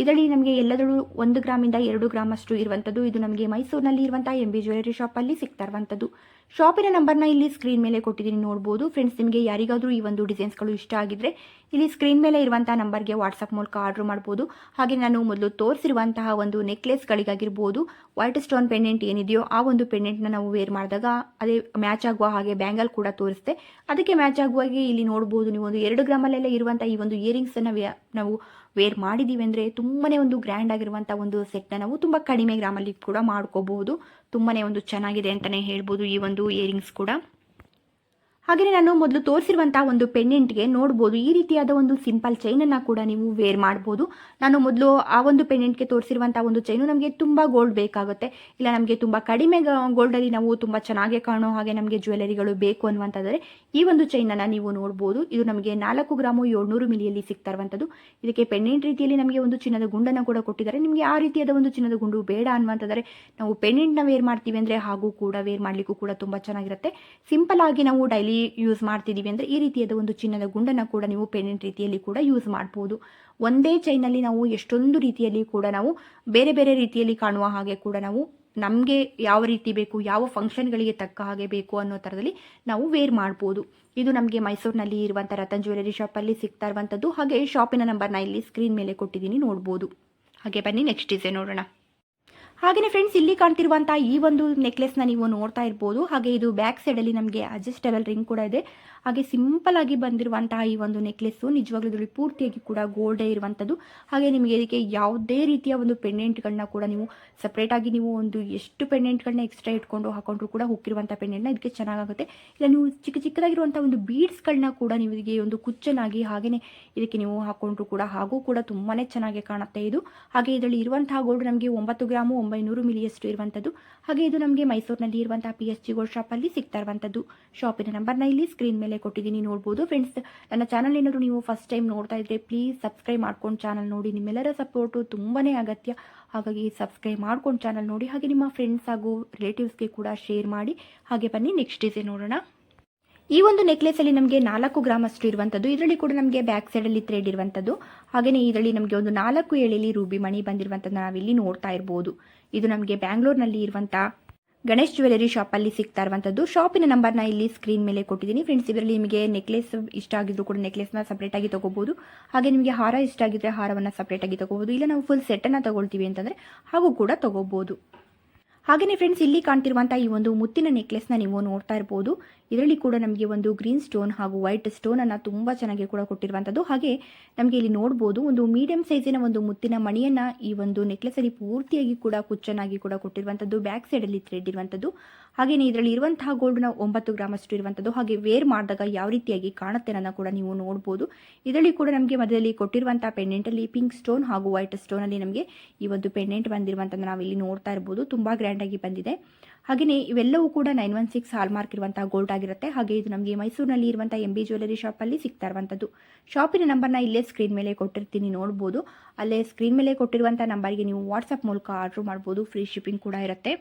ಇದರಲ್ಲಿ ನಮಗೆ ಎಲ್ಲದರೂ ಒಂದು ಗ್ರಾಮಿಂದ ಎರಡು ಗ್ರಾಮ್ ಅಷ್ಟು ಇರುವಂಥದ್ದು ಇದು ನಮಗೆ ಮೈಸೂರಿನಲ್ಲಿ ಇರುವಂಥ ಎಂ ಬಿ ಜ್ಯುವೆಲರಿ ಶಾಪಲ್ಲಿ ಸಿಗ್ತಾ ಇರುವಂಥದ್ದು ಶಾಪಿನ ನಂಬರ್ನ ಇಲ್ಲಿ ಸ್ಕ್ರೀನ್ ಮೇಲೆ ಕೊಟ್ಟಿದ್ದೀನಿ, ನೋಡ್ಬೋದು. ಫ್ರೆಂಡ್ಸ್ ನಿಮಗೆ ಯಾರಿಗಾದರೂ ಈ ಒಂದು ಡಿಸೈನ್ಸ್ಗಳು ಇಷ್ಟ ಆಗಿದ್ರೆ ಇಲ್ಲಿ ಸ್ಕ್ರೀನ್ ಮೇಲೆ ಇರುವಂಥ ನಂಬರ್ಗೆ ವಾಟ್ಸಪ್ ಮೂಲಕ ಆರ್ಡರ್ ಮಾಡ್ಬೋದು. ಹಾಗೆ ನಾನು ಮೊದಲು ತೋರಿಸಿರುವಂತಹ ಒಂದು ನೆಕ್ಲೆಸ್ಗಳಿಗಾಗಿರ್ಬೋದು ವೈಟ್ ಸ್ಟೋನ್ ಪೆಂಡೆಂಟ್ ಏನಿದೆಯೋ ಆ ಒಂದು ಪೆಂಡೆಂಟ್ನ ನಾವು ವೇರ್ ಮಾಡಿದಾಗ ಅದೇ ಮ್ಯಾಚ್ ಆಗುವ ಹಾಗೆ ಬ್ಯಾಂಗಲ್ ಕೂಡ ತೋರಿಸ್ತೆ ಅದಕ್ಕೆ ಮ್ಯಾಚ್ ಆಗುವಾಗೆ ಇಲ್ಲಿ ನೋಡ್ಬೋದು. ನೀವು ಒಂದು ಎರಡು ಗ್ರಾಮಲ್ಲೆಲ್ಲ ಇರುವಂಥ ಈ ಒಂದು ಇಯರಿಂಗ್ಸನ್ನು ನಾವು ವೇರ್ ಮಾಡಿದ್ದೀವಿ ಅಂದರೆ ತುಂಬಾ ಒಂದು ಗ್ರ್ಯಾಂಡ್ ಆಗಿರುವಂಥ ಒಂದು ಸೆಟ್ನ ನಾವು ತುಂಬ ಕಡಿಮೆ ಗ್ರಾಮಲ್ಲಿ ಕೂಡ ಮಾಡ್ಕೋಬಹುದು ತುಂಬಾ ಒಂದು ಚೆನ್ನಾಗಿದೆ ಅಂತಲೇ ಹೇಳ್ಬೋದು ಈ ಒಂದು ಇಯರಿಂಗ್ಸ್ ಕೂಡ. ಹಾಗೆಯೇ ನಾನು ಮೊದಲು ತೋರಿಸಿರುವಂತಹ ಒಂದು ಪೆಂಡೆಂಟ್ಗೆ ನೋಡ್ಬೋದು. ಈ ರೀತಿಯಾದ ಒಂದು ಸಿಂಪಲ್ ಚೈನ್ ಅನ್ನ ಕೂಡ ನೀವು ವೇರ್ ಮಾಡಬಹುದು ನಾನು ಮೊದಲು ಆ ಒಂದು ಪೆಂಡೆಂಟ್ಗೆ ತೋರಿಸಿರುವಂತಹ ಒಂದು ಚೈನು ನಮಗೆ ತುಂಬ ಗೋಲ್ಡ್ ಬೇಕಾಗುತ್ತೆ. ಇಲ್ಲ, ನಮಗೆ ತುಂಬಾ ಕಡಿಮೆ ಗೋಲ್ಡಲ್ಲಿ ನಾವು ತುಂಬಾ ಚೆನ್ನಾಗಿ ಕಾಣೋ ಹಾಗೆ ನಮಗೆ ಜ್ಯುವೆಲರಿಗಳು ಬೇಕು ಅನ್ನುವಂಥದ್ದರೆ ಈ ಒಂದು ಚೈನ್ ಅನ್ನ ನೀವು ನೋಡಬಹುದು ಇದು ನಮಗೆ ನಾಲ್ಕು ಗ್ರಾಮು ಏಳ್ನೂರು ಮಿಲಿಯಲ್ಲಿ ಸಿಗ್ತಾ ಇರುವಂಥದ್ದು. ಇದಕ್ಕೆ ಪೆಂಡೆಂಟ್ ರೀತಿಯಲ್ಲಿ ನಮಗೆ ಒಂದು ಚಿನ್ನದ ಗುಂಡನ್ನು ಕೂಡ ಕೊಟ್ಟಿದ್ದಾರೆ. ನಿಮಗೆ ಆ ರೀತಿಯಾದ ಒಂದು ಚಿನ್ನದ ಗುಂಡು ಬೇಡ ಅನ್ನುವಂಥದ್ದರೆ ನಾವು ಪೆಂಡೆಂಟ್ನ ವೇರ್ ಮಾಡ್ತೀವಿ ಅಂದ್ರೆ ಹಾಗೂ ಕೂಡ ವೇರ್ ಮಾಡ್ಲಿಕ್ಕೂ ಕೂಡ ತುಂಬಾ ಚೆನ್ನಾಗಿರುತ್ತೆ. ಸಿಂಪಲ್ ಆಗಿ ನಾವು ಡೈಲಿ ಯೂಸ್ ಮಾಡ್ತಿದ್ದೀವಿ ಅಂದರೆ ಈ ರೀತಿಯಾದ ಒಂದು ಚಿನ್ನದ ಗುಂಡನ್ನು ಕೂಡ ನೀವು ಪೆಂಡೆಂಟ್ ರೀತಿಯಲ್ಲಿ ಕೂಡ ಯೂಸ್ ಮಾಡ್ಬೋದು. ಒಂದೇ ಚೈನಲ್ಲಿ ನಾವು ಎಷ್ಟೊಂದು ರೀತಿಯಲ್ಲಿ ಕೂಡ ನಾವು ಬೇರೆ ಬೇರೆ ರೀತಿಯಲ್ಲಿ ಕಾಣುವ ಹಾಗೆ ಕೂಡ ನಾವು ನಮಗೆ ಯಾವ ರೀತಿ ಬೇಕು, ಯಾವ ಫಂಕ್ಷನ್ಗಳಿಗೆ ತಕ್ಕ ಹಾಗೆ ಬೇಕು ಅನ್ನೋ ಥರದಲ್ಲಿ ನಾವು ವೇರ್ ಮಾಡ್ಬೋದು. ಇದು ನಮಗೆ ಮೈಸೂರಿನಲ್ಲಿ ಇರುವಂಥ ರತನ್ ಜ್ಯುವೆಲರಿ ಶಾಪಲ್ಲಿ ಸಿಗ್ತಾ ಇರುವಂಥದ್ದು ಹಾಗೆ ಶಾಪಿನ ನಂಬರ್ನ ಇಲ್ಲಿ ಸ್ಕ್ರೀನ್ ಮೇಲೆ ಕೊಟ್ಟಿದ್ದೀನಿ, ನೋಡ್ಬೋದು. ಹಾಗೆ ಬನ್ನಿ ನೆಕ್ಸ್ಟ್ ಡಿಸೈನ್ ನೋಡೋಣ. ಹಾಗೆಯೇ ಫ್ರೆಂಡ್ಸ್ ಇಲ್ಲಿ ಕಾಣ್ತಿರುವಂಥ ಈ ಒಂದು ನೆಕ್ಲೆಸ್ನ ನೀವು ನೋಡ್ತಾ ಇರ್ಬೋದು. ಹಾಗೆ ಇದು ಬ್ಯಾಕ್ ಸೈಡಲ್ಲಿ ನಮಗೆ ಅಡ್ಜಸ್ಟಬಲ್ ರಿಂಗ್ ಕೂಡ ಇದೆ. ಹಾಗೆ ಸಿಂಪಲ್ ಆಗಿ ಬಂದಿರುವಂತಹ ಈ ಒಂದು ನೆಕ್ಲೆಸ್ಸು ನಿಜವಾಗ್ಲೂ ಇದರಲ್ಲಿ ಪೂರ್ತಿಯಾಗಿ ಕೂಡ ಗೋಲ್ಡೇ ಇರುವಂಥದ್ದು ಹಾಗೆ ನಿಮಗೆ ಇದಕ್ಕೆ ಯಾವುದೇ ರೀತಿಯ ಒಂದು ಪೆಂಡೆಂಟ್ ಪೆಂಡೆಂಟ್ಗಳನ್ನ ಕೂಡ ನೀವು ಸಪ್ರೇಟಾಗಿ ನೀವು ಒಂದು ಎಷ್ಟು ಪೆಂಡೆಂಟ್ಗಳನ್ನ ಎಕ್ಸ್ಟ್ರಾ ಇಟ್ಕೊಂಡು ಹಾಕೊಂಡ್ರು ಕೂಡ ಹುಕ್ಕಿರುವಂಥ ಪೆಂಡೆಂಟ್ನ ಇದಕ್ಕೆ ಚೆನ್ನಾಗುತ್ತೆ ಇಲ್ಲ, ನೀವು ಚಿಕ್ಕ ಚಿಕ್ಕದಾಗಿರುವಂತಹ ಒಂದು ಬೀಡ್ಸ್ ಗಳನ್ನ ಕೂಡ ನೀವು ಇದಕ್ಕೆ ಒಂದು ಕುಚ್ಚನಾಗಿ ಹಾಗೆಯೇ ಇದಕ್ಕೆ ನೀವು ಹಾಕೊಂಡ್ರು ಕೂಡ ಹಾಗೂ ಕೂಡ ತುಂಬಾನೇ ಚೆನ್ನಾಗಿ ಕಾಣುತ್ತೆ ಇದು. ಹಾಗೆ ಇದರಲ್ಲಿ ಇರುವಂತಹ ಗೋಲ್ಡ್ ನಮಗೆ ಒಂಬತ್ತು ಗ್ರಾಮು ಒಂಬೈನೂರು ಮಿಲಿಯಷ್ಟು ಇರುವಂಥದ್ದು ಹಾಗೆ ಇದು ನಮಗೆ ಮೈಸೂರಿನಲ್ಲಿ ಇರುವಂತಹ ಪಿ ಎಸ್ ಜಿ ಗೋಲ್ಡ್ ಶಾಪಲ್ಲಿ ಸಿಗ್ತಾ ಇರುವಂಥದ್ದು ಶಾಪಿನ ನಂಬರ್ನ ಇಲ್ಲಿ ಸ್ಕ್ರೀನ್ ಮೇಲೆ ಕೊಟ್ಟಿದ್ದೀನಿ, ನೋಡ್ಬೋದು. ಫ್ರೆಂಡ್ಸ್ ನನ್ನ ಚಾನಲ್ ಏನಾದರೂ ನೀವು ಫಸ್ಟ್ ಟೈಮ್ ನೋಡ್ತಾ ಇದ್ರೆ ಪ್ಲೀಸ್ ಸಬ್ಸ್ಕ್ರೈಬ್ ಮಾಡ್ಕೊಂಡು ಚಾನಲ್ ನೋಡಿ. ನಿಮ್ಮೆಲ್ಲರ ಸಪೋರ್ಟು ತುಂಬಾ ಅಗತ್ಯ. ಹಾಗಾಗಿ ಸಬ್ಸ್ಕ್ರೈಬ್ ಮಾಡ್ಕೊಂಡು ಚಾನಲ್ ನೋಡಿ. ಹಾಗೆ ನಿಮ್ಮ ಫ್ರೆಂಡ್ಸ್ ಹಾಗೂ ರಿಲೇಟಿವ್ಸ್ಗೆ ಕೂಡ ಶೇರ್ ಮಾಡಿ. ಹಾಗೆ ಬನ್ನಿ ನೆಕ್ಸ್ಟ್ ಡಿಸೈನ್ ನೋಡೋಣ. ಈ ಒಂದು ನೆಕ್ಲೆಸ್ ಅಲ್ಲಿ ನಮಗೆ ನಾಲ್ಕು ಗ್ರಾಮ್ ಅಷ್ಟು ಇರುವಂಥದ್ದು ಇದರಲ್ಲಿ ಕೂಡ ನಮಗೆ ಬ್ಯಾಕ್ ಸೈಡ್ ಅಲ್ಲಿ ಥ್ರೆಡ್ ಇರುವಂತದ್ದು. ಹಾಗೆಯೇ ಇದರಲ್ಲಿ ನಮಗೆ ಒಂದು ನಾಲ್ಕು ಎಳೆಲಿ ರೂಬಿ ಮಣಿ ಬಂದಿರುವಂಥದ್ದು ನಾವಿಲ್ಲಿ ನೋಡ್ತಾ ಇರಬಹುದು ಇದು ನಮಗೆ ಬ್ಯಾಂಗ್ಳೂರ್ನಲ್ಲಿ ಇರುವಂಥ ಗಣೇಶ್ ಜ್ಯುವೆಲರಿ ಶಾಪ್ ಅಲ್ಲಿ ಸಿಗ್ತಾ ಇರುವಂತದ್ದು. ಶಾಪಿನ ನಂಬರ್ನ ಇಲ್ಲಿ ಸ್ಕ್ರೀನ್ ಮೇಲೆ ಕೊಟ್ಟಿದ್ದೀನಿ. ಫ್ರೆಂಡ್ಸ್ ಇದರಲ್ಲಿ ನಿಮಗೆ ನೆಕ್ಲೆಸ್ ಇಷ್ಟ ಆಗಿದ್ರು ಕೂಡ ನೆಕ್ಲೆಸ್ನ ಸಪ್ರೇಟಾಗಿ ತಗೋಬಹುದು ಹಾಗೆ ನಿಮಗೆ ಹಾರ ಇಷ್ಟ ಆಗಿದ್ರೆ ಹಾರವನ್ನು ಸಪ್ರೇಟಾಗಿ ತಗೋಬಹುದು ಇಲ್ಲ, ನಾವು ಫುಲ್ ಸೆಟ್ ಅನ್ನ ತಗೊಳ್ತೀವಿ ಅಂತಂದರೆ ಹಾಗೂ ಕೂಡ ತಗೋಬೋದು. ಹಾಗೆಯೇ ಫ್ರೆಂಡ್ಸ್ ಇಲ್ಲಿ ಕಾಣ್ತಿರುವಂಥ ಈ ಒಂದು ಮುತ್ತಿನ ನೆಕ್ಲೆಸ್ನ ನೀವು ನೋಡ್ತಾ ಇರ್ಬೋದು. ಇದರಲ್ಲಿ ಕೂಡ ನಮಗೆ ಒಂದು ಗ್ರೀನ್ ಸ್ಟೋನ್ ಹಾಗೂ ವೈಟ್ ಸ್ಟೋನನ್ನು ತುಂಬ ಚೆನ್ನಾಗಿ ಕೂಡ ಕೊಟ್ಟಿರುವಂಥದ್ದು ಹಾಗೆ ನಮಗೆ ಇಲ್ಲಿ ನೋಡ್ಬೋದು, ಒಂದು ಮೀಡಿಯಂ ಸೈಜಿನ ಒಂದು ಮುತ್ತಿನ ಮಣಿಯನ್ನು ಈ ಒಂದು ನೆಕ್ಲೆಸಲ್ಲಿ ಪೂರ್ತಿಯಾಗಿ ಕೂಡ ಕುಚ್ಚನಾಗಿ ಕೂಡ ಕೊಟ್ಟಿರುವಂಥದ್ದು ಬ್ಯಾಕ್ ಸೈಡಲ್ಲಿ ಥ್ರೆಡ್ ಇರುವಂಥದ್ದು ಹಾಗೆಯೇ ಇದರಲ್ಲಿ ಇರುವಂತಹ ಗೋಲ್ಡ್ನ ಒಂಬತ್ತು ಗ್ರಾಮ್ ಅಷ್ಟು ಇರುವಂಥದ್ದು ಹಾಗೆ ವೇರ್ ಮಾಡಿದಾಗ ಯಾವ ರೀತಿಯಾಗಿ ಕಾಣುತ್ತೆ ಅನ್ನೋ ಕೂಡ ನೀವು ನೋಡ್ಬೋದು. ಇದರಲ್ಲಿ ಕೂಡ ನಮಗೆ ಮಧ್ಯದಲ್ಲಿ ಕೊಟ್ಟಿರುವಂಥ ಪೆಂಡೆಂಟಲ್ಲಿ ಪಿಂಕ್ ಸ್ಟೋನ್ ಹಾಗೂ ವೈಟ್ ಸ್ಟೋನಲ್ಲಿ ನಮಗೆ ಈ ಒಂದು ಪೆಂಡೆಂಟ್ ಬಂದಿರುವಂಥದ್ದು ನಾವು ಇಲ್ಲಿ ನೋಡ್ತಾ ಇರ್ಬೋದು. ತುಂಬ ಗ್ರ್ಯಾಂಡಾಗಿ ಬಂದಿದೆ. ಹಾಗೆಯೇ ಇವೆಲ್ಲವೂ ಕೂಡ ನೈನ್ ಒನ್ ಸಿಕ್ಸ್ ಹಾಲ್ಮಾರ್ಕ್ ಇರುವಂತಹ ಗೋಲ್ಡ್ ಆಗಿರುತ್ತೆ. ಹಾಗೆ ಇದು ನಮಗೆ ಮೈಸೂರಿನಲ್ಲಿ ಇರುವಂಥ ಎಂ ಬಿ ಜ್ಯುವೆಲರಿ ಶಾಪಲ್ಲಿ ಸಿಗ್ತಾ ಇರುವಂಥದ್ದು ಶಾಪಿನ ನಂಬರ್ನ ಇಲ್ಲೇ ಸ್ಕ್ರೀನ್ ಮೇಲೆ ಕೊಟ್ಟಿರ್ತೀನಿ ನೋಡ್ಬೋದು. ಅಲ್ಲೇ ಸ್ಕ್ರೀನ್ ಮೇಲೆ ಕೊಟ್ಟಿರುವಂಥ ನಂಬರ್ಗೆ ನೀವು ವಾಟ್ಸಪ್ ಮೂಲಕ ಆರ್ಡ್ರ್ ಮಾಡ್ಬೋದು. ಫ್ರೀ ಶಿಪ್ಪಿಂಗ್ ಕೂಡ ಇರುತ್ತೆ.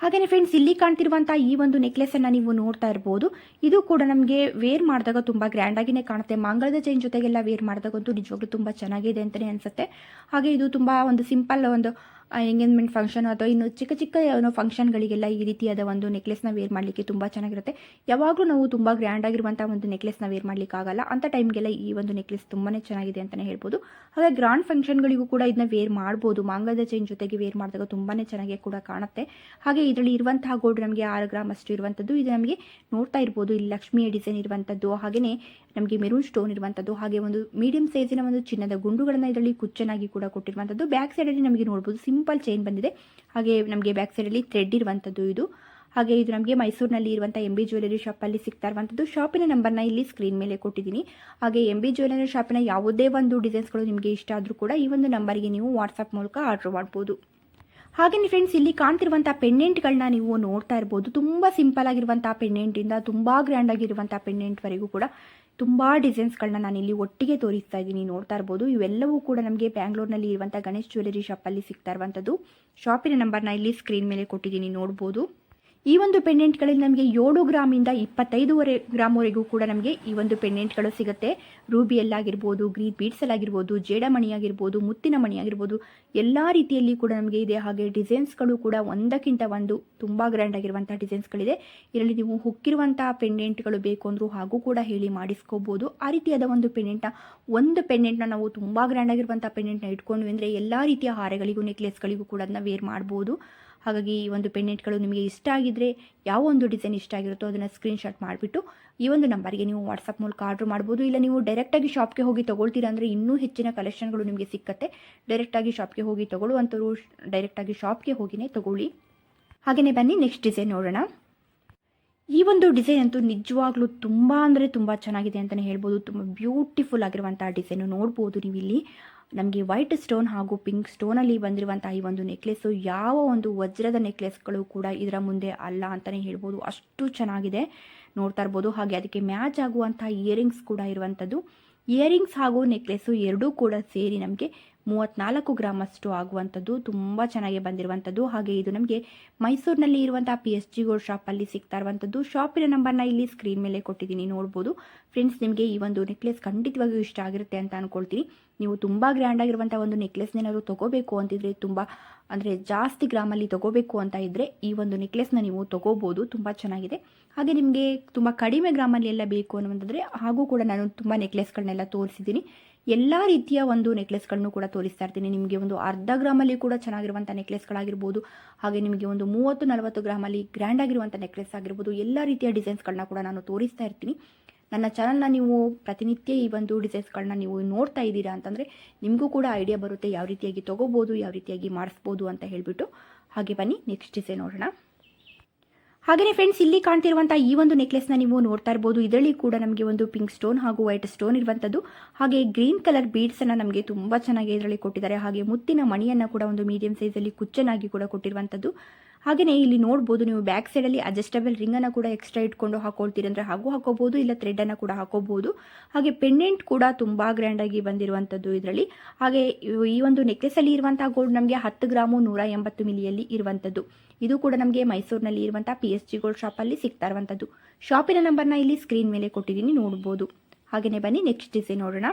ಹಾಗೆಯೇ ಫ್ರೆಂಡ್ಸ್ ಇಲ್ಲಿ ಕಾಣ್ತಿರುವಂಥ ಈ ಒಂದು ನೆಕ್ಲೆಸನ್ನು ನೀವು ನೋಡ್ತಾ ಇರ್ಬೋದು. ಇದು ಕೂಡ ನಮಗೆ ವೇರ್ ಮಾಡಿದಾಗ ತುಂಬ ಗ್ರ್ಯಾಂಡಾಗಿನೇ ಕಾಣುತ್ತೆ. ಮಂಗಳದ ಚೈನ್ ಜೊತೆಗೆಲ್ಲ ವೇರ್ ಮಾಡಿದಾಗಂತೂ ನಿಜವಾಗ್ಲೂ ತುಂಬ ಚೆನ್ನಾಗಿದೆ ಅಂತಲೇ ಅನಿಸುತ್ತೆ. ಹಾಗೆ ಇದು ತುಂಬ ಒಂದು ಸಿಂಪಲ್ ಒಂದು ಎಂಗೇಜ್ಮೆಂಟ್ ಫಂಕ್ಷನ್ ಅಥವಾ ಇನ್ನು ಚಿಕ್ಕ ಚಿಕ್ಕ ಏನೋ ಫಂಕ್ಷನ್ಗಳಿಗೆಲ್ಲ ಈ ರೀತಿಯಾದ ಒಂದು ನೆಕ್ಲೆಸ್ನ ವೇರ್ ಮಾಡಲಿಕ್ಕೆ ತುಂಬ ಚೆನ್ನಾಗಿರುತ್ತೆ. ಯಾವಾಗಲೂ ನಾವು ತುಂಬ ಗ್ರ್ಯಾಂಡ್ ಆಗಿರುವಂಥ ಒಂದು ನೆಕ್ಲೆಸ್ನ ವೇರ್ ಮಾಡಲಿಕ್ಕೆ ಆಗಲ್ಲ. ಅಂಥ ಟೈಮ್ಗೆಲ್ಲ ಈ ಒಂದು ನೆಕ್ಲೆಸ್ ತುಂಬಾ ಚೆನ್ನಾಗಿದೆ ಅಂತಲೇ ಹೇಳ್ಬೋದು. ಹಾಗೆ ಗ್ರ್ಯಾಂಡ್ ಫಂಕ್ಷನ್ಗಳಿಗೂ ಕೂಡ ಇದನ್ನ ವೇರ್ ಮಾಡ್ಬೋದು. ಮಾಂಗಲ್ಯ ಚೈನ್ ಜೊತೆಗೆ ವೇರ್ ಮಾಡಿದಾಗ ತುಂಬಾ ಚೆನ್ನಾಗಿ ಕೂಡ ಕಾಣುತ್ತೆ. ಹಾಗೆ ಇದರಲ್ಲಿ ಇರುವಂತಹ ಗೋಲ್ಡ್ ನಮಗೆ ಆರು ಗ್ರಾಮ್ ಅಷ್ಟು ಇರುವಂಥದ್ದು. ಇದು ನಮಗೆ ನೋಡ್ತಾ ಇರ್ಬೋದು. ಇಲ್ಲಿ ಲಕ್ಷ್ಮಿಯ ಡಿಸೈನ್ ಇರುವಂಥದ್ದು. ಹಾಗೆಯೇ ನಮಗೆ ಮೆರೂನ್ ಸ್ಟೋನ್ ಇರುವಂಥದ್ದು ಹಾಗೆ ಒಂದು ಮೀಡಿಯಂ ಸೈಜಿನ ಒಂದು ಚಿನ್ನದ ಗುಂಡುಗಳನ್ನು ಇದರಲ್ಲಿ ಕುಚ್ಚನಾಗಿ ಕೂಡ ಕೊಟ್ಟಿರುವಂಥದ್ದು ಬ್ಯಾಕ್ ಸೈಡಲ್ಲಿ ನಮಗೆ ನೋಡ್ಬೋದು ಸಿಂಪಲ್ ಚೈನ್ ಬಂದಿದೆ. ಹಾಗೆ ನಮಗೆ ಬ್ಯಾಕ್ ಸೈಡಲ್ಲಿ ಥ್ರೆಡ್ ಇರುವಂಥದ್ದು ಇದು. ಹಾಗೆ ಇದು ನಮಗೆ ಮೈಸೂರಿನಲ್ಲಿ ಇರುವಂಥ ಎಂ ಬಿ ಜ್ಯುವೆಲರಿ ಶಾಪಲ್ಲಿ ಸಿಗ್ತಾ ಇರುವಂಥದ್ದು ಶಾಪಿನ ನಂಬರ್ನ ಇಲ್ಲಿ ಸ್ಕ್ರೀನ್ ಮೇಲೆ ಕೊಟ್ಟಿದ್ದೀನಿ. ಹಾಗೆ ಎಂ ಬಿ ಜ್ಯುವೆಲರಿ ಶಾಪಿನ ಯಾವುದೇ ಒಂದು ಡಿಸೈನ್ಸ್ಗಳು ನಿಮಗೆ ಇಷ್ಟ ಆದರೂ ಕೂಡ ಈ ಒಂದು ನಂಬರಿಗೆ ನೀವು ವಾಟ್ಸಪ್ ಮೂಲಕ ಆರ್ಡರ್ ಮಾಡ್ಬೋದು. ಹಾಗೆಯೇ ಫ್ರೆಂಡ್ಸ್ ಇಲ್ಲಿ ಕಾಣ್ತಿರುವಂಥ ಪೆಂಡೆಂಟ್ಗಳನ್ನ ನೀವು ನೋಡ್ತಾ ಇರ್ಬೋದು. ತುಂಬ ಸಿಂಪಲ್ ಆಗಿರುವಂಥ ಪೆಂಡೆಂಟಿಂದ ತುಂಬ ಗ್ರ್ಯಾಂಡ್ ಆಗಿರುವಂಥ ಪೆಂಡೆಂಟ್ವರೆಗೂ ಕೂಡ ತುಂಬ ಡಿಸೈನ್ಸ್ಗಳನ್ನ ನಾನು ಇಲ್ಲಿ ಒಟ್ಟಿಗೆ ತೋರಿಸ್ತಾ ಇದ್ದೀನಿ, ನೋಡ್ತಾ ಇರ್ಬೋದು. ಇವೆಲ್ಲವೂ ಕೂಡ ನಮಗೆ ಬ್ಯಾಂಗ್ಳೂರ್ನಲ್ಲಿ ಇರುವಂಥ ಗಣೇಶ್ ಜ್ಯುವೆಲರಿ ಶಾಪಲ್ಲಿ ಸಿಗ್ತಾ ಇರುವಂಥದ್ದು. ಶಾಪಿನ ನಂಬರ್ನ ಇಲ್ಲಿ ಸ್ಕ್ರೀನ್ ಮೇಲೆ ಕೊಟ್ಟಿದ್ದೀನಿ, ನೋಡ್ಬೋದು. ಈ ಒಂದು ಪೆಂಡೆಂಟ್ಗಳಲ್ಲಿ ನಮಗೆ ಏಳು ಗ್ರಾಮಿಂದ ಇಪ್ಪತ್ತೈದೂವರೆ ಗ್ರಾಮ್ವರೆಗೂ ಕೂಡ ನಮಗೆ ಈ ಒಂದು ಪೆಂಡೆಂಟ್ಗಳು ಸಿಗುತ್ತೆ. ರೂಬಿಯಲ್ಲಾಗಿರ್ಬೋದು ಗ್ರೀನ್ ಬೀಡ್ಸಲ್ಲಾಗಿರ್ಬೋದು ಜೇಡಮಣಿ ಆಗಿರ್ಬೋದು ಮುತ್ತಿನ ಮಣಿ ಆಗಿರ್ಬೋದು ಎಲ್ಲ ರೀತಿಯಲ್ಲಿ ಕೂಡ ನಮಗೆ ಇದೆ. ಹಾಗೆ ಡಿಸೈನ್ಸ್ಗಳು ಕೂಡ ಒಂದಕ್ಕಿಂತ ಒಂದು ತುಂಬ ಗ್ರ್ಯಾಂಡ್ ಆಗಿರುವಂಥ ಡಿಸೈನ್ಸ್ಗಳಿದೆ. ಇದರಲ್ಲಿ ನೀವು ಹುಕ್ಕಿರುವಂಥ ಪೆಂಡೆಂಟ್ಗಳು ಬೇಕು ಅಂದರೂ ಹಾಗೂ ಕೂಡ ಹೇಳಿ ಮಾಡಿಸ್ಕೋಬೋದು. ಆ ರೀತಿಯಾದ ಒಂದು ಪೆಂಡೆಂಟ್ನ ಒಂದು ಪೆಂಡೆಂಟ್ನ ನಾವು ತುಂಬ ಗ್ರ್ಯಾಂಡ್ ಆಗಿರುವಂಥ ಪೆಂಡೆಂಟ್ನ ಇಟ್ಕೊಂಡ್ವಿ ಅಂದರೆ ಎಲ್ಲ ರೀತಿಯ ಹಾರಗಳಿಗೂ, ನೆಕ್ಲೆಸ್ಗಳಿಗೂ ಕೂಡ ಅದನ್ನ ವೇರ್ ಮಾಡ್ಬೋದು. ಹಾಗಾಗಿ ಈ ಒಂದು ಪೆಂಡೆಂಟ್ಗಳು ನಿಮಗೆ ಇಷ್ಟ ಆಗಿದ್ದರೆ ಯಾವ ಒಂದು ಡಿಸೈನ್ ಇಷ್ಟ ಆಗಿರುತ್ತೋ ಅದನ್ನು ಸ್ಕ್ರೀನ್ಶಾಟ್ ಮಾಡಿಬಿಟ್ಟು ಈ ಒಂದು ನಂಬರ್ಗೆ ನೀವು ವಾಟ್ಸಪ್ ಮೂಲಕ ಆರ್ಡ್ರ್ ಮಾಡ್ಬೋದು. ಇಲ್ಲ ನೀವು ಡೈರೆಕ್ಟಾಗಿ ಶಾಪ್ಗೆ ಹೋಗಿ ತೊಗೊಳ್ತೀರಾ ಅಂದರೆ ಇನ್ನೂ ಹೆಚ್ಚಿನ ಕಲೆಕ್ಷನ್ಗಳು ನಿಮಗೆ ಸಿಕ್ಕತ್ತೆ. ಡೈರೆಕ್ಟಾಗಿ ಶಾಪ್ಗೆ ಹೋಗಿ ತೊಗೊಳ್ಳುವಂಥವ್ರು ಡೈರೆಕ್ಟಾಗಿ ಶಾಪ್ಗೆ ಹೋಗಿನೇ ತೊಗೊಳ್ಳಿ. ಹಾಗೆಯೇ ಬನ್ನಿ, ನೆಕ್ಸ್ಟ್ ಡಿಸೈನ್ ನೋಡೋಣ. ಈ ಒಂದು ಡಿಸೈನ್ ಅಂತೂ ನಿಜವಾಗ್ಲೂ ತುಂಬ ಅಂದರೆ ತುಂಬ ಚೆನ್ನಾಗಿದೆ ಅಂತಲೇ ಹೇಳ್ಬೋದು. ತುಂಬ ಬ್ಯೂಟಿಫುಲ್ ಆಗಿರುವಂಥ ಡಿಸೈನು ನೋಡ್ಬೋದು ನೀವು ಇಲ್ಲಿ ನಮಗೆ ವೈಟ್ ಸ್ಟೋನ್ ಹಾಗೂ ಪಿಂಕ್ ಸ್ಟೋನಲ್ಲಿ ಬಂದಿರುವಂಥ ಈ ಒಂದು ನೆಕ್ಲೆಸ್ಸು ಯಾವ ಒಂದು ವಜ್ರದ ನೆಕ್ಲೆಸ್ಗಳು ಕೂಡ ಇದರ ಮುಂದೆ ಅಲ್ಲ ಅಂತಲೇ ಹೇಳ್ಬೋದು. ಅಷ್ಟು ಚೆನ್ನಾಗಿದೆ. ನೋಡ್ತಾ ಇರ್ಬೋದು. ಹಾಗೆ ಅದಕ್ಕೆ ಮ್ಯಾಚ್ ಆಗುವಂಥ ಇಯರಿಂಗ್ಸ್ ಕೂಡ ಇರುವಂಥದ್ದು. ಇಯರಿಂಗ್ಸ್ ಹಾಗೂ ನೆಕ್ಲೆಸ್ಸು ಎರಡೂ ಕೂಡ ಸೇರಿ ನಮಗೆ ಮೂವತ್ತ್ನಾಲ್ಕು ಗ್ರಾಮಷ್ಟು ಆಗುವಂಥದ್ದು ತುಂಬ ಚೆನ್ನಾಗಿ ಬಂದಿರುವಂಥದ್ದು. ಹಾಗೆ ಇದು ನಮಗೆ ಮೈಸೂರಿನಲ್ಲಿ ಇರುವಂಥ ಪಿ ಎಸ್ ಜಿ ಗೋಲ್ಡ್ ಶಾಪಲ್ಲಿ ಸಿಗ್ತಾ ಇರುವಂಥದ್ದು. ಶಾಪಿನ ನಂಬರ್ನ ಇಲ್ಲಿ ಸ್ಕ್ರೀನ್ ಮೇಲೆ ಕೊಟ್ಟಿದ್ದೀನಿ, ನೋಡ್ಬೋದು. ಫ್ರೆಂಡ್ಸ್ ನಿಮಗೆ ಈ ಒಂದು ನೆಕ್ಲೆಸ್ ಖಂಡಿತವಾಗಿಯೂ ಇಷ್ಟ ಆಗಿರುತ್ತೆ ಅಂತ ಅಂದ್ಕೊಳ್ತೀನಿ ನೀವು ತುಂಬ ಗ್ರ್ಯಾಂಡ್ ಆಗಿರುವಂಥ ಒಂದು ನೆಕ್ಲೆಸ್ನೇನಾದ್ರು ತೊಗೋಬೇಕು ಅಂತಿದ್ರೆ, ತುಂಬ ಅಂದರೆ ಜಾಸ್ತಿ ಗ್ರಾಮಲ್ಲಿ ತೊಗೋಬೇಕು ಅಂತ ಇದ್ದರೆ ಈ ಒಂದು ನೆಕ್ಲೆಸ್ನ ನೀವು ತೊಗೋಬೋದು. ತುಂಬ ಚೆನ್ನಾಗಿದೆ. ಹಾಗೆ ನಿಮಗೆ ತುಂಬ ಕಡಿಮೆ ಗ್ರಾಮಲ್ಲಿ ಎಲ್ಲ ಬೇಕು ಅನ್ನುವಂಥದ್ರೆ ಹಾಗೂ ಕೂಡ ನಾನು ತುಂಬ ನೆಕ್ಲೆಸ್ಗಳನ್ನೆಲ್ಲ ತೋರಿಸಿದ್ದೀನಿ. ಎಲ್ಲ ರೀತಿಯ ಒಂದು ನೆಕ್ಲೆಸ್ಗಳನ್ನು ಕೂಡ ತೋರಿಸ್ತಾ ಇರ್ತೀನಿ. ನಿಮಗೆ ಒಂದು ಅರ್ಧ ಗ್ರಾಮಲ್ಲಿ ಕೂಡ ಚೆನ್ನಾಗಿರುವಂಥ ನೆಕ್ಲೆಸ್ಗಳಾಗಿರ್ಬೋದು ಹಾಗೆ ನಿಮಗೆ ಒಂದು ಮೂವತ್ತು, ನಲವತ್ತು ಗ್ರಾಮಲ್ಲಿ ಗ್ರ್ಯಾಂಡ್ ಆಗಿರುವಂಥ ನೆಕ್ಲೆಸ್ ಆಗಿರ್ಬೋದು, ಎಲ್ಲ ರೀತಿಯ ಡಿಸೈನ್ಸ್ಗಳನ್ನ ಕೂಡ ನಾನು ತೋರಿಸ್ತಾ ಇರ್ತೀನಿ. ನನ್ನ ಚಾನಲ್ನ ನೀವು ಪ್ರತಿನಿತ್ಯ ಈ ಒಂದು ಡಿಸೈನ್ಸ್ಗಳನ್ನ ನೀವು ನೋಡ್ತಾ ಇದ್ದೀರಾ ಅಂತಂದರೆ ನಿಮಗೂ ಕೂಡ ಐಡಿಯಾ ಬರುತ್ತೆ. ಯಾವ ರೀತಿಯಾಗಿ ತೊಗೋಬೋದು, ಯಾವ ರೀತಿಯಾಗಿ ಮಾಡಿಸ್ಬೋದು ಅಂತ ಹೇಳಿಬಿಟ್ಟು. ಹಾಗೆ ಬನ್ನಿ ನೆಕ್ಸ್ಟ್ ಡಿಸೈನ್ ನೋಡೋಣ. ಹಾಗೆಯೇ ಫ್ರೆಂಡ್ಸ್ ಇಲ್ಲಿ ಕಾಣ್ತಿರುವಂಥ ಈ ಒಂದು ನೆಕ್ಲೆಸ್ನ ನೀವು ನೋಡ್ತಾ ಇರಬಹುದು ಇದರಲ್ಲಿ ಕೂಡ ನಮಗೆ ಒಂದು ಪಿಂಕ್ ಸ್ಟೋನ್ ಹಾಗೂ ವೈಟ್ ಸ್ಟೋನ್ ಇರುವಂಥದ್ದು ಹಾಗೆ ಗ್ರೀನ್ ಕಲರ್ ಬೀಡ್ಸ್ ಅನ್ನ ನಮಗೆ ತುಂಬಾ ಚೆನ್ನಾಗಿ ಇದರಲ್ಲಿ ಕೊಟ್ಟಿದ್ದಾರೆ. ಹಾಗೆ ಮುತ್ತಿನ ಮಣಿಯನ್ನು ಕೂಡ ಒಂದು ಮೀಡಿಯಂ ಸೈಜಲ್ಲಿ ಕುಚ್ಚನಾಗಿ ಕೂಡ ಕೊಟ್ಟಿರುವಂತದ್ದು. ಹಾಗೆಯೇ ಇಲ್ಲಿ ನೋಡಬಹುದು ನೀವು ಬ್ಯಾಕ್ ಸೈಡ್ ಸೈಡಲ್ಲಿ ಅಡ್ಜಸ್ಟಬಲ್ ಅನ್ನ ಕೂಡ ಎಕ್ಸ್ಟ್ರಾ ಇಟ್ಕೊಂಡು ಹಾಕೊಳ್ತೀರಿ ಅಂದ್ರೆ ಹಾಗೂ ಹಾಕೋಬಹುದು ಇಲ್ಲ ಥ್ರೆಡನ್ನು ಕೂಡ ಹಾಕೋಬಹುದು ಹಾಗೆ ಪೆಂಡೆಂಟ್ ಕೂಡ ತುಂಬಾ ಗ್ರ್ಯಾಂಡ್ ಆಗಿ ಬಂದಿರುವಂತದ್ದು ಇದರಲ್ಲಿ. ಹಾಗೆ ಈ ಒಂದು ನೆಕ್ಲೆಸಲ್ಲಿ ಇರುವಂತಹ ಗೋಲ್ಡ್ ನಮಗೆ ಹತ್ತು ಗ್ರಾಮು ನೂರ ಎಂಬತ್ತು ಮಿಲಿಯಲ್ಲಿ ಇರುವಂತದ್ದು. ಇದು ಕೂಡ ನಮಗೆ ಮೈಸೂರಿನಲ್ಲಿ ಇರುವಂತಹ ಪಿ ಎಸ್ ಜಿ ಗೋಲ್ಡ್ ಶಾಪಲ್ಲಿ ಸಿಗ್ತಾ ಇರುವಂಥದ್ದು ಶಾಪಿನ ನಂಬರ್ನ ಇಲ್ಲಿ ಸ್ಕ್ರೀನ್ ಮೇಲೆ ಕೊಟ್ಟಿದ್ದೀನಿ, ನೋಡ್ಬೋದು. ಹಾಗೆಯೇ ಬನ್ನಿ, ನೆಕ್ಸ್ಟ್ ಡಿಸೈನ್ ನೋಡೋಣ.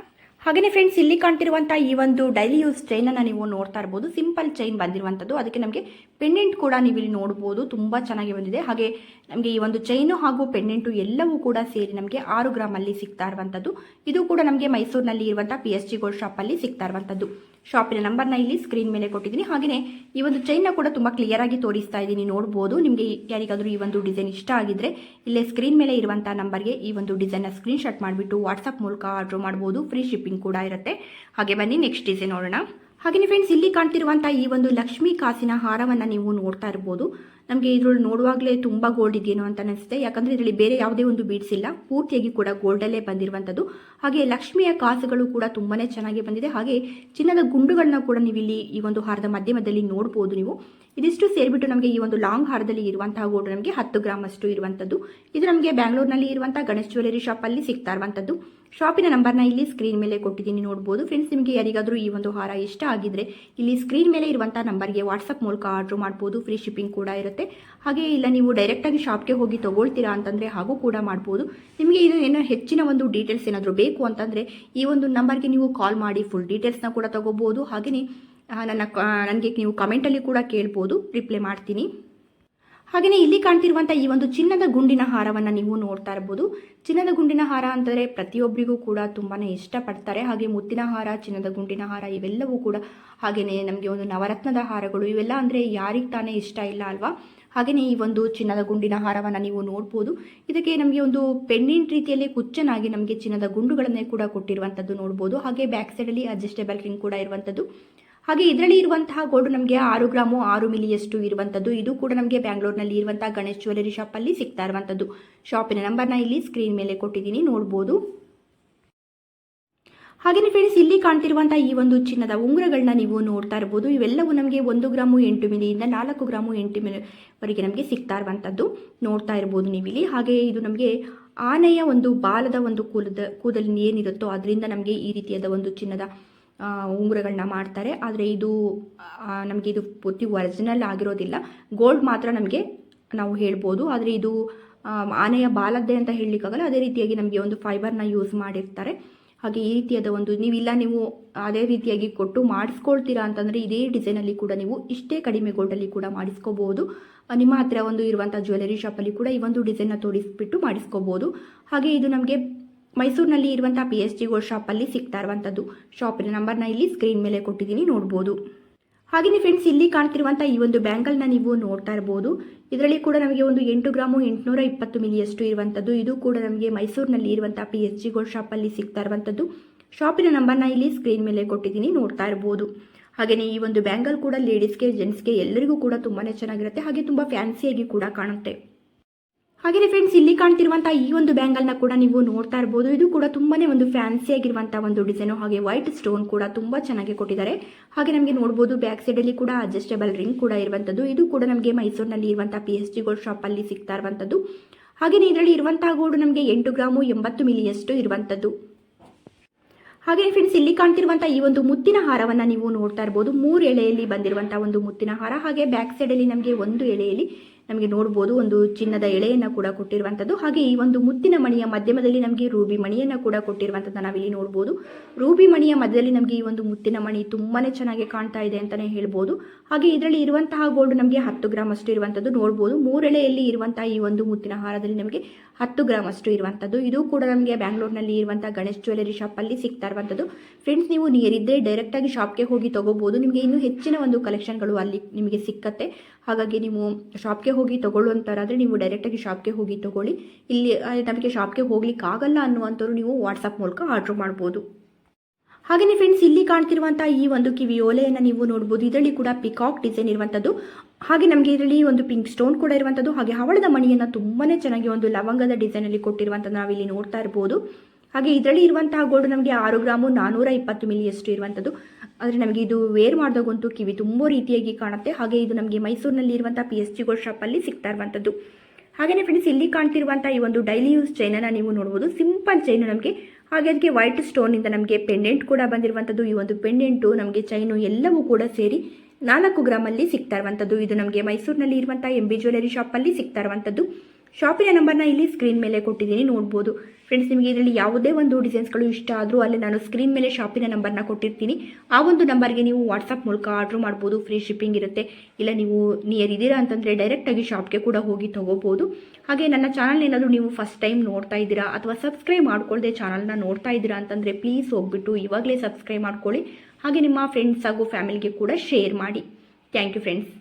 ಹಾಗೆಯೇ ಫ್ರೆಂಡ್ಸ್, ಇಲ್ಲಿ ಕಾಣ್ತಿರುವಂಥ ಈ ಒಂದು ಡೈಲಿ ಯೂಸ್ ಚೈನನ್ನು ನೀವು ನೋಡ್ತಾ ಇರ್ಬೋದು. ಸಿಂಪಲ್ ಚೈನ್ ಬಂದಿರುವಂಥದ್ದು. ಅದಕ್ಕೆ ನಮಗೆ ಪೆಂಡೆಂಟ್ ಕೂಡ ನೀವು ಇಲ್ಲಿ ನೋಡ್ಬೋದು. ತುಂಬ ಚೆನ್ನಾಗಿ ಬಂದಿದೆ. ಹಾಗೆ ನಮಗೆ ಈ ಒಂದು ಚೈನು ಹಾಗೂ ಪೆಂಡೆಂಟು ಎಲ್ಲವೂ ಕೂಡ ಸೇರಿ ನಮಗೆ ಆರು ಗ್ರಾಮಲ್ಲಿ ಸಿಗ್ತಾ ಇರುವಂಥದ್ದು. ಇದು ಕೂಡ ನಮಗೆ ಮೈಸೂರಿನಲ್ಲಿ ಇರುವಂಥ ಪಿ ಎಸ್ ಜಿ ಗೋಲ್ಡ್ ಶಾಪಲ್ಲಿ ಸಿಗ್ತಾ ಇರುವಂಥದ್ದು. ಶಾಪಿನ ನಂಬರ್ನ ಇಲ್ಲಿ ಸ್ಕ್ರೀನ್ ಮೇಲೆ ಕೊಟ್ಟಿದ್ದೀನಿ. ಹಾಗೆಯೇ ಈ ಒಂದು ಚೈನ್ನ ಕೂಡ ತುಂಬ ಕ್ಲಿಯರ್ ಆಗಿ ತೋರಿಸ್ತಾ ಇದ್ದೀನಿ. ನೋಡ್ಬೋದು. ನಿಮಗೆ ಯಾರಿಗಾದರೂ ಈ ಒಂದು ಡಿಸೈನ್ ಇಷ್ಟ ಆಗಿದ್ರೆ ಇಲ್ಲೇ ಸ್ಕ್ರೀನ್ ಮೇಲೆ ಇರುವಂಥ ನಂಬರ್ಗೆ ಈ ಒಂದು ಡಿಸೈನ್ನ ಸ್ಕ್ರೀನ್ಶಾಟ್ ಮಾಡಿಬಿಟ್ಟು ವಾಟ್ಸಪ್ ಮೂಲಕ ಆರ್ಡ್ರ್ ಮಾಡ್ಬೋದು. ಫ್ರೀ ಶಿಪ್ಪಿಂಗ್ ಕೂಡ ಇರುತ್ತೆ. ಹಾಗೆ ಬನ್ನಿ ನೆಕ್ಸ್ಟ್ ಡಿಸೈನ್ ನೋಡೋಣ. ಹಾಗೆಯೇ ಫ್ರೆಂಡ್ಸ್ ಇಲ್ಲಿ ಕಾಣ್ತಿರುವಂಥ ಈ ಒಂದು ಲಕ್ಷ್ಮೀ ಕಾಸಿನ ಹಾರವನ್ನು ನೀವು ನೋಡ್ತಾ ಇರ್ಬೋದು. ನಮಗೆ ಇದ್ರಲ್ಲಿ ನೋಡುವಾಗಲೇ ತುಂಬ ಗೋಲ್ಡ್ ಇದೆಯೇನೋ ಅಂತ ಅನಿಸುತ್ತೆ. ಯಾಕಂದರೆ ಇದರಲ್ಲಿ ಬೇರೆ ಯಾವುದೇ ಒಂದು ಬೀಡ್ಸ್ ಇಲ್ಲ. ಪೂರ್ತಿಯಾಗಿ ಕೂಡ ಗೋಲ್ಡಲ್ಲೇ ಬಂದಿರುವಂಥದ್ದು. ಹಾಗೆ ಲಕ್ಷ್ಮಿಯ ಕಾಸುಗಳು ಕೂಡ ತುಂಬಾ ಚೆನ್ನಾಗಿ ಬಂದಿದೆ. ಹಾಗೆ ಚಿನ್ನದ ಗುಂಡುಗಳನ್ನ ಕೂಡ ನೀವು ಇಲ್ಲಿ ಈ ಒಂದು ಹಾರದ ಮಧ್ಯಮದಲ್ಲಿ ನೋಡ್ಬೋದು ನೀವು. ಇದಿಷ್ಟು ಸೇರಿಬಿಟ್ಟು ನಮಗೆ ಈ ಒಂದು ಲಾಂಗ್ ಹಾರದಲ್ಲಿ ಇರುವಂತಹ ಗೋಲ್ಡ್ ನಮಗೆ ಹತ್ತು ಗ್ರಾಮ್ ಅಷ್ಟು ಇರುವಂಥದ್ದು. ಇದು ನಮಗೆ ಬ್ಯಾಂಗ್ಳೂರ್ನಲ್ಲಿ ಇರುವಂತಹ ಗಣೇಶ್ ಜ್ಯುವೆಲರಿ ಅಲ್ಲಿ ಸಿಗ್ತಾ ಇರುವಂಥದ್ದು. ಶಾಪಿನ ನಂಬರ್ನ ಇಲ್ಲಿ ಸ್ಕ್ರೀನ್ ಮೇಲೆ ಕೊಟ್ಟಿದ್ದೀನಿ, ನೋಡ್ಬೋದು. ಫ್ರೆಂಡ್ಸ್ ನಿಮಗೆ ಯಾರಿಗಾದರೂ ಈ ಒಂದು ಹಾರ ಇಷ್ಟ ಆಗಿದ್ರೆ ಇಲ್ಲಿ ಸ್ಕ್ರೀನ್ ಮೇಲೆ ಇರುವಂಥ ನಂಬರ್ಗೆ ವಾಟ್ಸಪ್ ಮೂಲಕ ಆರ್ಡ್ರ್ ಮಾಡ್ಬೋದು. ಫ್ರೀ ಶಿಪ್ಪಿಂಗ್ ಕೂಡ ಇರುತ್ತೆ. ಹಾಗೆ ಇಲ್ಲ, ನೀವು ಡೈರೆಕ್ಟಾಗಿ ಶಾಪ್ಗೆ ಹೋಗಿ ತಗೊಳ್ತೀರಾ ಅಂತಂದರೆ ಹಾಗೂ ಕೂಡ ಮಾಡ್ಬೋದು. ನಿಮಗೆ ಇದು ಏನೋ ಹೆಚ್ಚಿನ ಒಂದು ಡೀಟೇಲ್ಸ್ ಏನಾದರೂ ಬೇಕು ಅಂತಂದರೆ ಈ ಒಂದು ನಂಬರ್ಗೆ ನೀವು ಕಾಲ್ ಮಾಡಿ ಫುಲ್ ಡೀಟೇಲ್ಸ್ನ ಕೂಡ ತೊಗೋಬೋದು. ಹಾಗೆಯೇ ನನ್ನ ನನಗೆ ನೀವು ಕಮೆಂಟಲ್ಲಿ ಕೂಡ ಕೇಳ್ಬೋದು. ರಿಪ್ಲೈ ಮಾಡ್ತೀನಿ. ಹಾಗೆಯೇ ಇಲ್ಲಿ ಕಾಣ್ತಿರುವಂಥ ಈ ಒಂದು ಚಿನ್ನದ ಗುಂಡಿನ ಹಾರವನ್ನು ನೀವು ನೋಡ್ತಾ ಇರ್ಬೋದು. ಚಿನ್ನದ ಗುಂಡಿನ ಹಾರ ಅಂತಂದರೆ ಪ್ರತಿಯೊಬ್ಬರಿಗೂ ಕೂಡ ತುಂಬಾ ಇಷ್ಟಪಡ್ತಾರೆ. ಹಾಗೆ ಮುತ್ತಿನ ಹಾರ, ಚಿನ್ನದ ಗುಂಡಿನ ಹಾರ ಇವೆಲ್ಲವೂ ಕೂಡ ಹಾಗೆಯೇ ನಮಗೆ ಒಂದು ನವರತ್ನದ ಹಾರಗಳು ಇವೆಲ್ಲ ಅಂದರೆ ಯಾರಿಗೆ ತಾನೇ ಇಷ್ಟ ಇಲ್ಲ ಅಲ್ವಾ? ಹಾಗೆಯೇ ಈ ಒಂದು ಚಿನ್ನದ ಗುಂಡಿನ ಹಾರವನ್ನು ನೀವು ನೋಡ್ಬೋದು. ಇದಕ್ಕೆ ನಮಗೆ ಒಂದು ಪೆಂಡೆಂಟ್ ರೀತಿಯಲ್ಲಿ ಕುಚ್ಚನಾಗಿ ನಮಗೆ ಚಿನ್ನದ ಗುಂಡುಗಳನ್ನೇ ಕೂಡ ಕೊಟ್ಟಿರುವಂಥದ್ದು ನೋಡ್ಬೋದು. ಹಾಗೆ ಬ್ಯಾಕ್ ಸೈಡಲ್ಲಿ ಅಡ್ಜಸ್ಟೇಬಲ್ ರಿಂಗ್ ಕೂಡ ಇರುವಂಥದ್ದು ಹಾಗೆ ಇದರಲ್ಲಿ ಇರುವಂತಹ ಗೋಲ್ಡ್ ನಮಗೆ ಆರು ಗ್ರಾಮು ಆರು ಮಿಲಿಯಷ್ಟು ಇರುವಂಥದ್ದು ಇದು ಕೂಡ ನಮಗೆ ಬ್ಯಾಂಗ್ಳೂರ್ನಲ್ಲಿ ಇರುವಂತಹ ಗಣೇಶ್ ಜ್ಯುವೆಲರಿ ಶಾಪಲ್ಲಿ ಸಿಗ್ತಾ ಇರುವಂಥದ್ದು ಶಾಪಿನ ನಂಬರ್ನ ಇಲ್ಲಿ ಸ್ಕ್ರೀನ್ ಮೇಲೆ ಕೊಟ್ಟಿದ್ದೀನಿ, ನೋಡ್ಬೋದು. ಹಾಗೆಯೇ ಫ್ರೆಂಡ್ಸ್ ಇಲ್ಲಿ ಕಾಣ್ತಿರುವಂಥ ಈ ಒಂದು ಚಿನ್ನದ ಉಂಗುರಗಳನ್ನ ನೀವು ನೋಡ್ತಾ ಇರ್ಬೋದು. ಇವೆಲ್ಲವೂ ನಮಗೆ ಒಂದು ಗ್ರಾಮು ಎಂಟು ಮಿಲಿಯಿಂದ ನಾಲ್ಕು ಗ್ರಾಮು ಎಂಟು ಮಿಲಿವರೆಗೆ ನಮಗೆ ಸಿಗ್ತಾ ಇರುವಂಥದ್ದು ನೋಡ್ತಾ ಇರ್ಬೋದು ನೀವು ಇಲ್ಲಿ ಹಾಗೆ ಇದು ನಮಗೆ ಆನೆಯ ಒಂದು ಬಾಲದ ಒಂದು ಕೂಲದ ಕೂದಲಿನ ಏನಿರುತ್ತೋ ಅದರಿಂದ ನಮಗೆ ಈ ರೀತಿಯಾದ ಒಂದು ಚಿನ್ನದ ಉಂಗುರಗಳನ್ನ ಮಾಡ್ತಾರೆ. ಆದರೆ ಇದು ನಮಗೆ ಇದು ಪೂರ್ತಿ ಒರಿಜಿನಲ್ ಆಗಿರೋದಿಲ್ಲ. ಗೋಲ್ಡ್ ಮಾತ್ರ ನಮಗೆ ನಾವು ಹೇಳ್ಬೋದು. ಆದರೆ ಇದು ಆನೆಯ ಬಾಲದ್ದೆ ಅಂತ ಹೇಳಲಿಕ್ಕಾಗಲ್ಲ. ಅದೇ ರೀತಿಯಾಗಿ ನಮಗೆ ಒಂದು ಫೈಬರ್ನ ಯೂಸ್ ಮಾಡಿರ್ತಾರೆ. ಹಾಗೆ ಈ ರೀತಿಯಾದ ಒಂದು, ನೀವಿಲ್ಲ, ನೀವು ಅದೇ ರೀತಿಯಾಗಿ ಕೊಟ್ಟು ಮಾಡಿಸ್ಕೊಳ್ತೀರಾ ಅಂತಂದರೆ ಇದೇ ಡಿಸೈನಲ್ಲಿ ಕೂಡ ನೀವು ಇಷ್ಟೇ ಕಡಿಮೆ ಗೋಲ್ಡಲ್ಲಿ ಕೂಡ ಮಾಡಿಸ್ಕೋಬೋದು. ನಿಮ್ಮ ಹತ್ರ ಒಂದು ಇರುವಂಥ ಜ್ಯುವೆಲರಿ ಶಾಪಲ್ಲಿ ಕೂಡ ಈ ಒಂದು ಡಿಸೈನ್ನ ತೋರಿಸ್ಬಿಟ್ಟು ಮಾಡಿಸ್ಕೋಬೋದು. ಹಾಗೆ ಇದು ನಮಗೆ ಮೈಸೂರಿನಲ್ಲಿ ಇರುವಂಥ ಪಿ ಎಸ್ ಜಿ ಗೋಲ್ಡ್ ಶಾಪಲ್ಲಿ ಸಿಗ್ತಾ ಇರುವಂಥದ್ದು ಶಾಪಿನ ನಂಬರ್ನ ಇಲ್ಲಿ ಸ್ಕ್ರೀನ್ ಮೇಲೆ ಕೊಟ್ಟಿದ್ದೀನಿ, ನೋಡ್ಬೋದು. ಹಾಗೆಯೇ ಫ್ರೆಂಡ್ಸ್ ಇಲ್ಲಿ ಕಾಣ್ತಿರುವಂಥ ಈ ಒಂದು ಬ್ಯಾಂಗಲ್ನ ನೀವು ನೋಡ್ತಾ ಇರ್ಬೋದು. ಇದರಲ್ಲಿ ಕೂಡ ನಮಗೆ ಒಂದು ಎಂಟು ಗ್ರಾಮು ಎಂಟುನೂರ ಇಪ್ಪತ್ತು ಮಿಲಿಯಷ್ಟು ಇರುವಂಥದ್ದು ಇದು ಕೂಡ ನಮಗೆ ಮೈಸೂರಿನಲ್ಲಿ ಇರುವಂಥ ಪಿ ಎಸ್ ಜಿ ಗೋಲ್ಡ್ ಶಾಪಲ್ಲಿ ಸಿಗ್ತಾ ಇರುವಂಥದ್ದು ಶಾಪಿನ ನಂಬರ್ನ ಇಲ್ಲಿ ಸ್ಕ್ರೀನ್ ಮೇಲೆ ಕೊಟ್ಟಿದ್ದೀನಿ, ನೋಡ್ತಾ ಇರ್ಬೋದು. ಹಾಗೆಯೇ ಈ ಒಂದು ಬ್ಯಾಂಗಲ್ ಕೂಡ ಲೇಡೀಸ್ಗೆ ಜೆಂಟ್ಸ್ಗೆ ಎಲ್ಲರಿಗೂ ಕೂಡ ತುಂಬಾ ಚೆನ್ನಾಗಿರುತ್ತೆ. ಹಾಗೆ ತುಂಬ ಫ್ಯಾನ್ಸಿಯಾಗಿ ಕೂಡ ಕಾಣುತ್ತೆ. ಹಾಗೆಯೇ ಫ್ರೆಂಡ್ಸ್ ಇಲ್ಲಿ ಕಾಣ್ತಿರುವಂಥ ಈ ಒಂದು ಬ್ಯಾಂಗಲ್ನ ಕೂಡ ನೀವು ನೋಡ್ತಾ ಇರ್ಬೋದು. ಇದು ಕೂಡ ತುಂಬಾನೇ ಒಂದು ಫ್ಯಾನ್ಸಿ ಆಗಿರುವಂಥ ಒಂದು ಡಿಸೈನು ಹಾಗೆ ವೈಟ್ ಸ್ಟೋನ್ ಕೂಡ ತುಂಬ ಚೆನ್ನಾಗಿ ಕೊಟ್ಟಿದ್ದಾರೆ. ಹಾಗೆ ನಮಗೆ ನೋಡ್ಬೋದು ಬ್ಯಾಕ್ ಸೈಡಲ್ಲಿ ಕೂಡ ಅಡ್ಜಸ್ಟೇಬಲ್ ರಿಂಗ್ ಕೂಡ ಇರುವಂಥದ್ದು ಇದು ಕೂಡ ನಮಗೆ ಮೈಸೂರಿನಲ್ಲಿ ಇರುವಂಥ ಪಿ ಎಸ್ ಜಿ ಗೋಲ್ಡ್ ಶಾಪಲ್ಲಿ ಸಿಗ್ತಾ ಇರುವಂಥದ್ದು ಹಾಗೆಯೇ ಇದರಲ್ಲಿ ಇರುವಂತಹ ಗೋಲ್ಡ್ ನಮಗೆ ಎಂಟು ಗ್ರಾಮು ಎಂಬತ್ತು ಮಿಲಿಯಷ್ಟು ಇರುವಂಥದ್ದು ಹಾಗೆ ಫ್ರೆಂಡ್ಸ್ ಇಲ್ಲಿ ಕಾಣ್ತಿರುವಂತಹ ಈ ಒಂದು ಮುತ್ತಿನ ಹಾರವನ್ನು ನೀವು ನೋಡ್ತಾ ಇರ್ಬೋದು. ಮೂರು ಎಳೆಯಲ್ಲಿ ಬಂದಿರುವಂತಹ ಒಂದು ಮುತ್ತಿನ ಹಾರ. ಹಾಗೆ ಬ್ಯಾಕ್ ಸೈಡ್ ಅಲ್ಲಿ ನಮಗೆ ಒಂದು ಎಳೆಯಲ್ಲಿ ನಮಗೆ ನೋಡ್ಬೋದು, ಒಂದು ಚಿನ್ನದ ಎಳೆಯನ್ನು ಕೂಡ ಕೊಟ್ಟಿರುವಂಥದ್ದು. ಹಾಗೆ ಈ ಒಂದು ಮುತ್ತಿನ ಮಣಿಯ ಮಧ್ಯಮದಲ್ಲಿ ನಮಗೆ ರೂಬಿ ಮಣಿಯನ್ನು ಕೂಡ ಕೊಟ್ಟಿರುವಂಥದ್ದು ನಾವಿಲ್ಲಿ ನೋಡ್ಬೋದು. ರೂಬಿ ಮಣಿಯ ಮಧ್ಯದಲ್ಲಿ ನಮಗೆ ಈ ಒಂದು ಮುತ್ತಿನ ಮಣಿ ತುಂಬಾನೇ ಚೆನ್ನಾಗಿ ಕಾಣ್ತಾ ಇದೆ ಅಂತಲೇ ಹೇಳ್ಬೋದು. ಹಾಗೆ ಇದರಲ್ಲಿ ಇರುವಂತಹ ಗೋಲ್ಡ್ ನಮಗೆ ಹತ್ತು ಗ್ರಾಮ್ ಅಷ್ಟು ಇರುವಂಥದ್ದು ನೋಡ್ಬೋದು. ಮೂರೆಳೆಯಲ್ಲಿ ಇರುವಂತಹ ಈ ಒಂದು ಮುತ್ತಿನ ಹಾರದಲ್ಲಿ ನಮಗೆ ಹತ್ತು ಗ್ರಾಮ್ ಅಷ್ಟು ಇರುವಂಥದ್ದು. ಇದು ಕೂಡ ನಮಗೆ ಬ್ಯಾಂಗ್ಳೂರ್ನಲ್ಲಿ ಇರುವಂಥ ಗಣೇಶ್ ಜ್ಯುವೆಲರಿ ಶಾಪಲ್ಲಿ ಸಿಗ್ತಾ ಇರುವಂಥದ್ದು. ಫ್ರೆಂಡ್ಸ್ ನೀವು ನಿಯರ್ ಇದ್ದರೆ ಡೈರೆಕ್ಟಾಗಿ ಶಾಪ್ಗೆ ಹೋಗಿ ತೊಗೋಬೋದು. ನಿಮಗೆ ಇನ್ನೂ ಹೆಚ್ಚಿನ ಒಂದು ಕಲೆಕ್ಷನ್ಗಳು ಅಲ್ಲಿ ನಿಮಗೆ ಸಿಕ್ಕತ್ತೆ. ಹಾಗಾಗಿ ನೀವು ಶಾಪ್ಗೆ ಹೋಗಿ ತೊಗೊಳ್ಳುವಂಥರಾದರೆ ನೀವು ಡೈರೆಕ್ಟಾಗಿ ಶಾಪ್ಗೆ ಹೋಗಿ ತಗೊಳ್ಳಿ. ಇಲ್ಲಿ ನಮಗೆ ಶಾಪ್ಗೆ ಹೋಗ್ಲಿಕ್ಕೆ ಆಗಲ್ಲ ಅನ್ನುವಂಥವ್ರು ನೀವು ವಾಟ್ಸಪ್ ಮೂಲಕ ಆರ್ಡ್ರ್ ಮಾಡ್ಬೋದು. ಹಾಗೆಯೇ ಫ್ರೆಂಡ್ಸ್ ಇಲ್ಲಿ ಕಾಣ್ತಿರುವಂಥ ಈ ಒಂದು ಕಿವಿ ಓಲೆಯನ್ನು ನೀವು ನೋಡ್ಬೋದು. ಇದರಲ್ಲಿ ಕೂಡ ಪಿಕಾಕ್ ಡಿಸೈನ್ ಇರುವಂಥದ್ದು ಹಾಗೆ ನಮಗೆ ಇದರಲ್ಲಿ ಒಂದು ಪಿಂಕ್ ಸ್ಟೋನ್ ಕೂಡ ಇರುವಂಥದ್ದು ಹಾಗೆ ಹವಳದ ಮಣಿಯನ್ನು ತುಂಬಾ ಚೆನ್ನಾಗಿ ಒಂದು ಲವಂಗದ ಡಿಸೈನಲ್ಲಿ ಕೊಟ್ಟಿರುವಂಥದ್ದು ನಾವಿಲ್ಲಿ ನೋಡ್ತಾ ಇರ್ಬೋದು. ಹಾಗೆ ಇದರಲ್ಲಿ ಇರುವಂತಹ ಗೋಲ್ಡ್ ನಮಗೆ ಆರು ಗ್ರಾಮು ನಾನೂರ ಇಪ್ಪತ್ತು ಮಿಲಿಯಷ್ಟು ಇರುವಂಥದ್ದು ಆದರೆ ನಮಗೆ ಇದು ವೇರ್ ಮಾಡಿದಾಗಂತೂ ಕಿವಿ ತುಂಬ ರೀತಿಯಾಗಿ ಕಾಣುತ್ತೆ. ಹಾಗೆ ಇದು ನಮಗೆ ಮೈಸೂರಿನಲ್ಲಿ ಇರುವಂಥ ಪಿ ಎಸ್ ಜಿ ಗೋಲ್ಡ್ ಶಾಪಲ್ಲಿ ಸಿಗ್ತಾ ಇರುವಂಥದ್ದು ಹಾಗೆಯೇ ಫ್ರೆಂಡ್ಸ್ ಇಲ್ಲಿ ಕಾಣ್ತಿರುವಂಥ ಈ ಒಂದು ಡೈಲಿ ಯೂಸ್ ಚೈನನ್ನು ನೀವು ನೋಡ್ಬೋದು. ಸಿಂಪಲ್ ಚೈನು ನಮಗೆ ಹಾಗೆ ಅದಕ್ಕೆ ವೈಟ್ ಸ್ಟೋನಿಂದ ನಮಗೆ ಪೆಂಡೆಂಟ್ ಕೂಡ ಬಂದಿರುವಂಥದ್ದು ಈ ಒಂದು ಪೆಂಡೆಂಟು ನಮಗೆ ಚೈನು ಎಲ್ಲವೂ ಕೂಡ ಸೇರಿ ನಾಲ್ಕು ಗ್ರಾಮಲ್ಲಿ ಸಿಗ್ತಾ ಇರುವಂಥದ್ದು ಇದು ನಮಗೆ ಮೈಸೂರಿನಲ್ಲಿ ಇರುವಂಥ ಎಂ ಬಿ ಜ್ಯುವೆಲರಿ ಶಾಪಲ್ಲಿ ಸಿಗ್ತಾ ಇರುವಂಥದ್ದು ಶಾಪಿನ ನಂಬರ್ನ ಇಲ್ಲಿ ಸ್ಕ್ರೀನ್ ಮೇಲೆ ಕೊಟ್ಟಿದ್ದೀನಿ, ನೋಡ್ಬೋದು. ಫ್ರೆಂಡ್ಸ್ ನಿಮಗೆ ಇದರಲ್ಲಿ ಯಾವುದೇ ಒಂದು ಡಿಸೈನ್ಸ್ಗಳು ಇಷ್ಟ ಆದರೂ ಅಲ್ಲಿ ನಾನು ಸ್ಕ್ರೀನ್ ಮೇಲೆ ಶಾಪಿನ ನಂಬರ್ನ ಕೊಟ್ಟಿರ್ತೀನಿ. ಆ ಒಂದು ನಂಬರ್ಗೆ ನೀವು ವಾಟ್ಸಪ್ ಮೂಲಕ ಆರ್ಡ್ರ್ ಮಾಡ್ಬೋದು ಫ್ರೀ ಶಿಪ್ಪಿಂಗ್ ಇರುತ್ತೆ. ಇಲ್ಲ ನೀವು ನಿಯರ್ ಇದ್ದೀರಾ ಅಂತಂದರೆ ಡೈರೆಕ್ಟಾಗಿ ಶಾಪ್ಗೆ ಕೂಡ ಹೋಗಿ ತೊಗೋಬೋದು. ಹಾಗೆ ನನ್ನ ಚಾನಲ್ ಏನಾದರೂ ನೀವು ಫಸ್ಟ್ ಟೈಮ್ ನೋಡ್ತಾ ಇದ್ದೀರಾ ಅಥವಾ ಸಬ್ಸ್ಕ್ರೈಬ್ ಮಾಡ್ಕೊಳ್ಳದೆ ಚಾನಲ್ನ ನೋಡ್ತಾ ಇದ್ದೀರಾ ಅಂತಂದರೆ ಪ್ಲೀಸ್ ಹೋಗ್ಬಿಟ್ಟು ಇವಾಗಲೇ ಸಬ್ಸ್ಕ್ರೈಬ್ ಮಾಡ್ಕೊಳ್ಳಿ. ಹಾಗೆ ನಿಮ್ಮ ಫ್ರೆಂಡ್ಸ್ ಹಾಗೂ ಫ್ಯಾಮಿಲಿಗೆ ಕೂಡ ಶೇರ್ ಮಾಡಿ. Thank you friends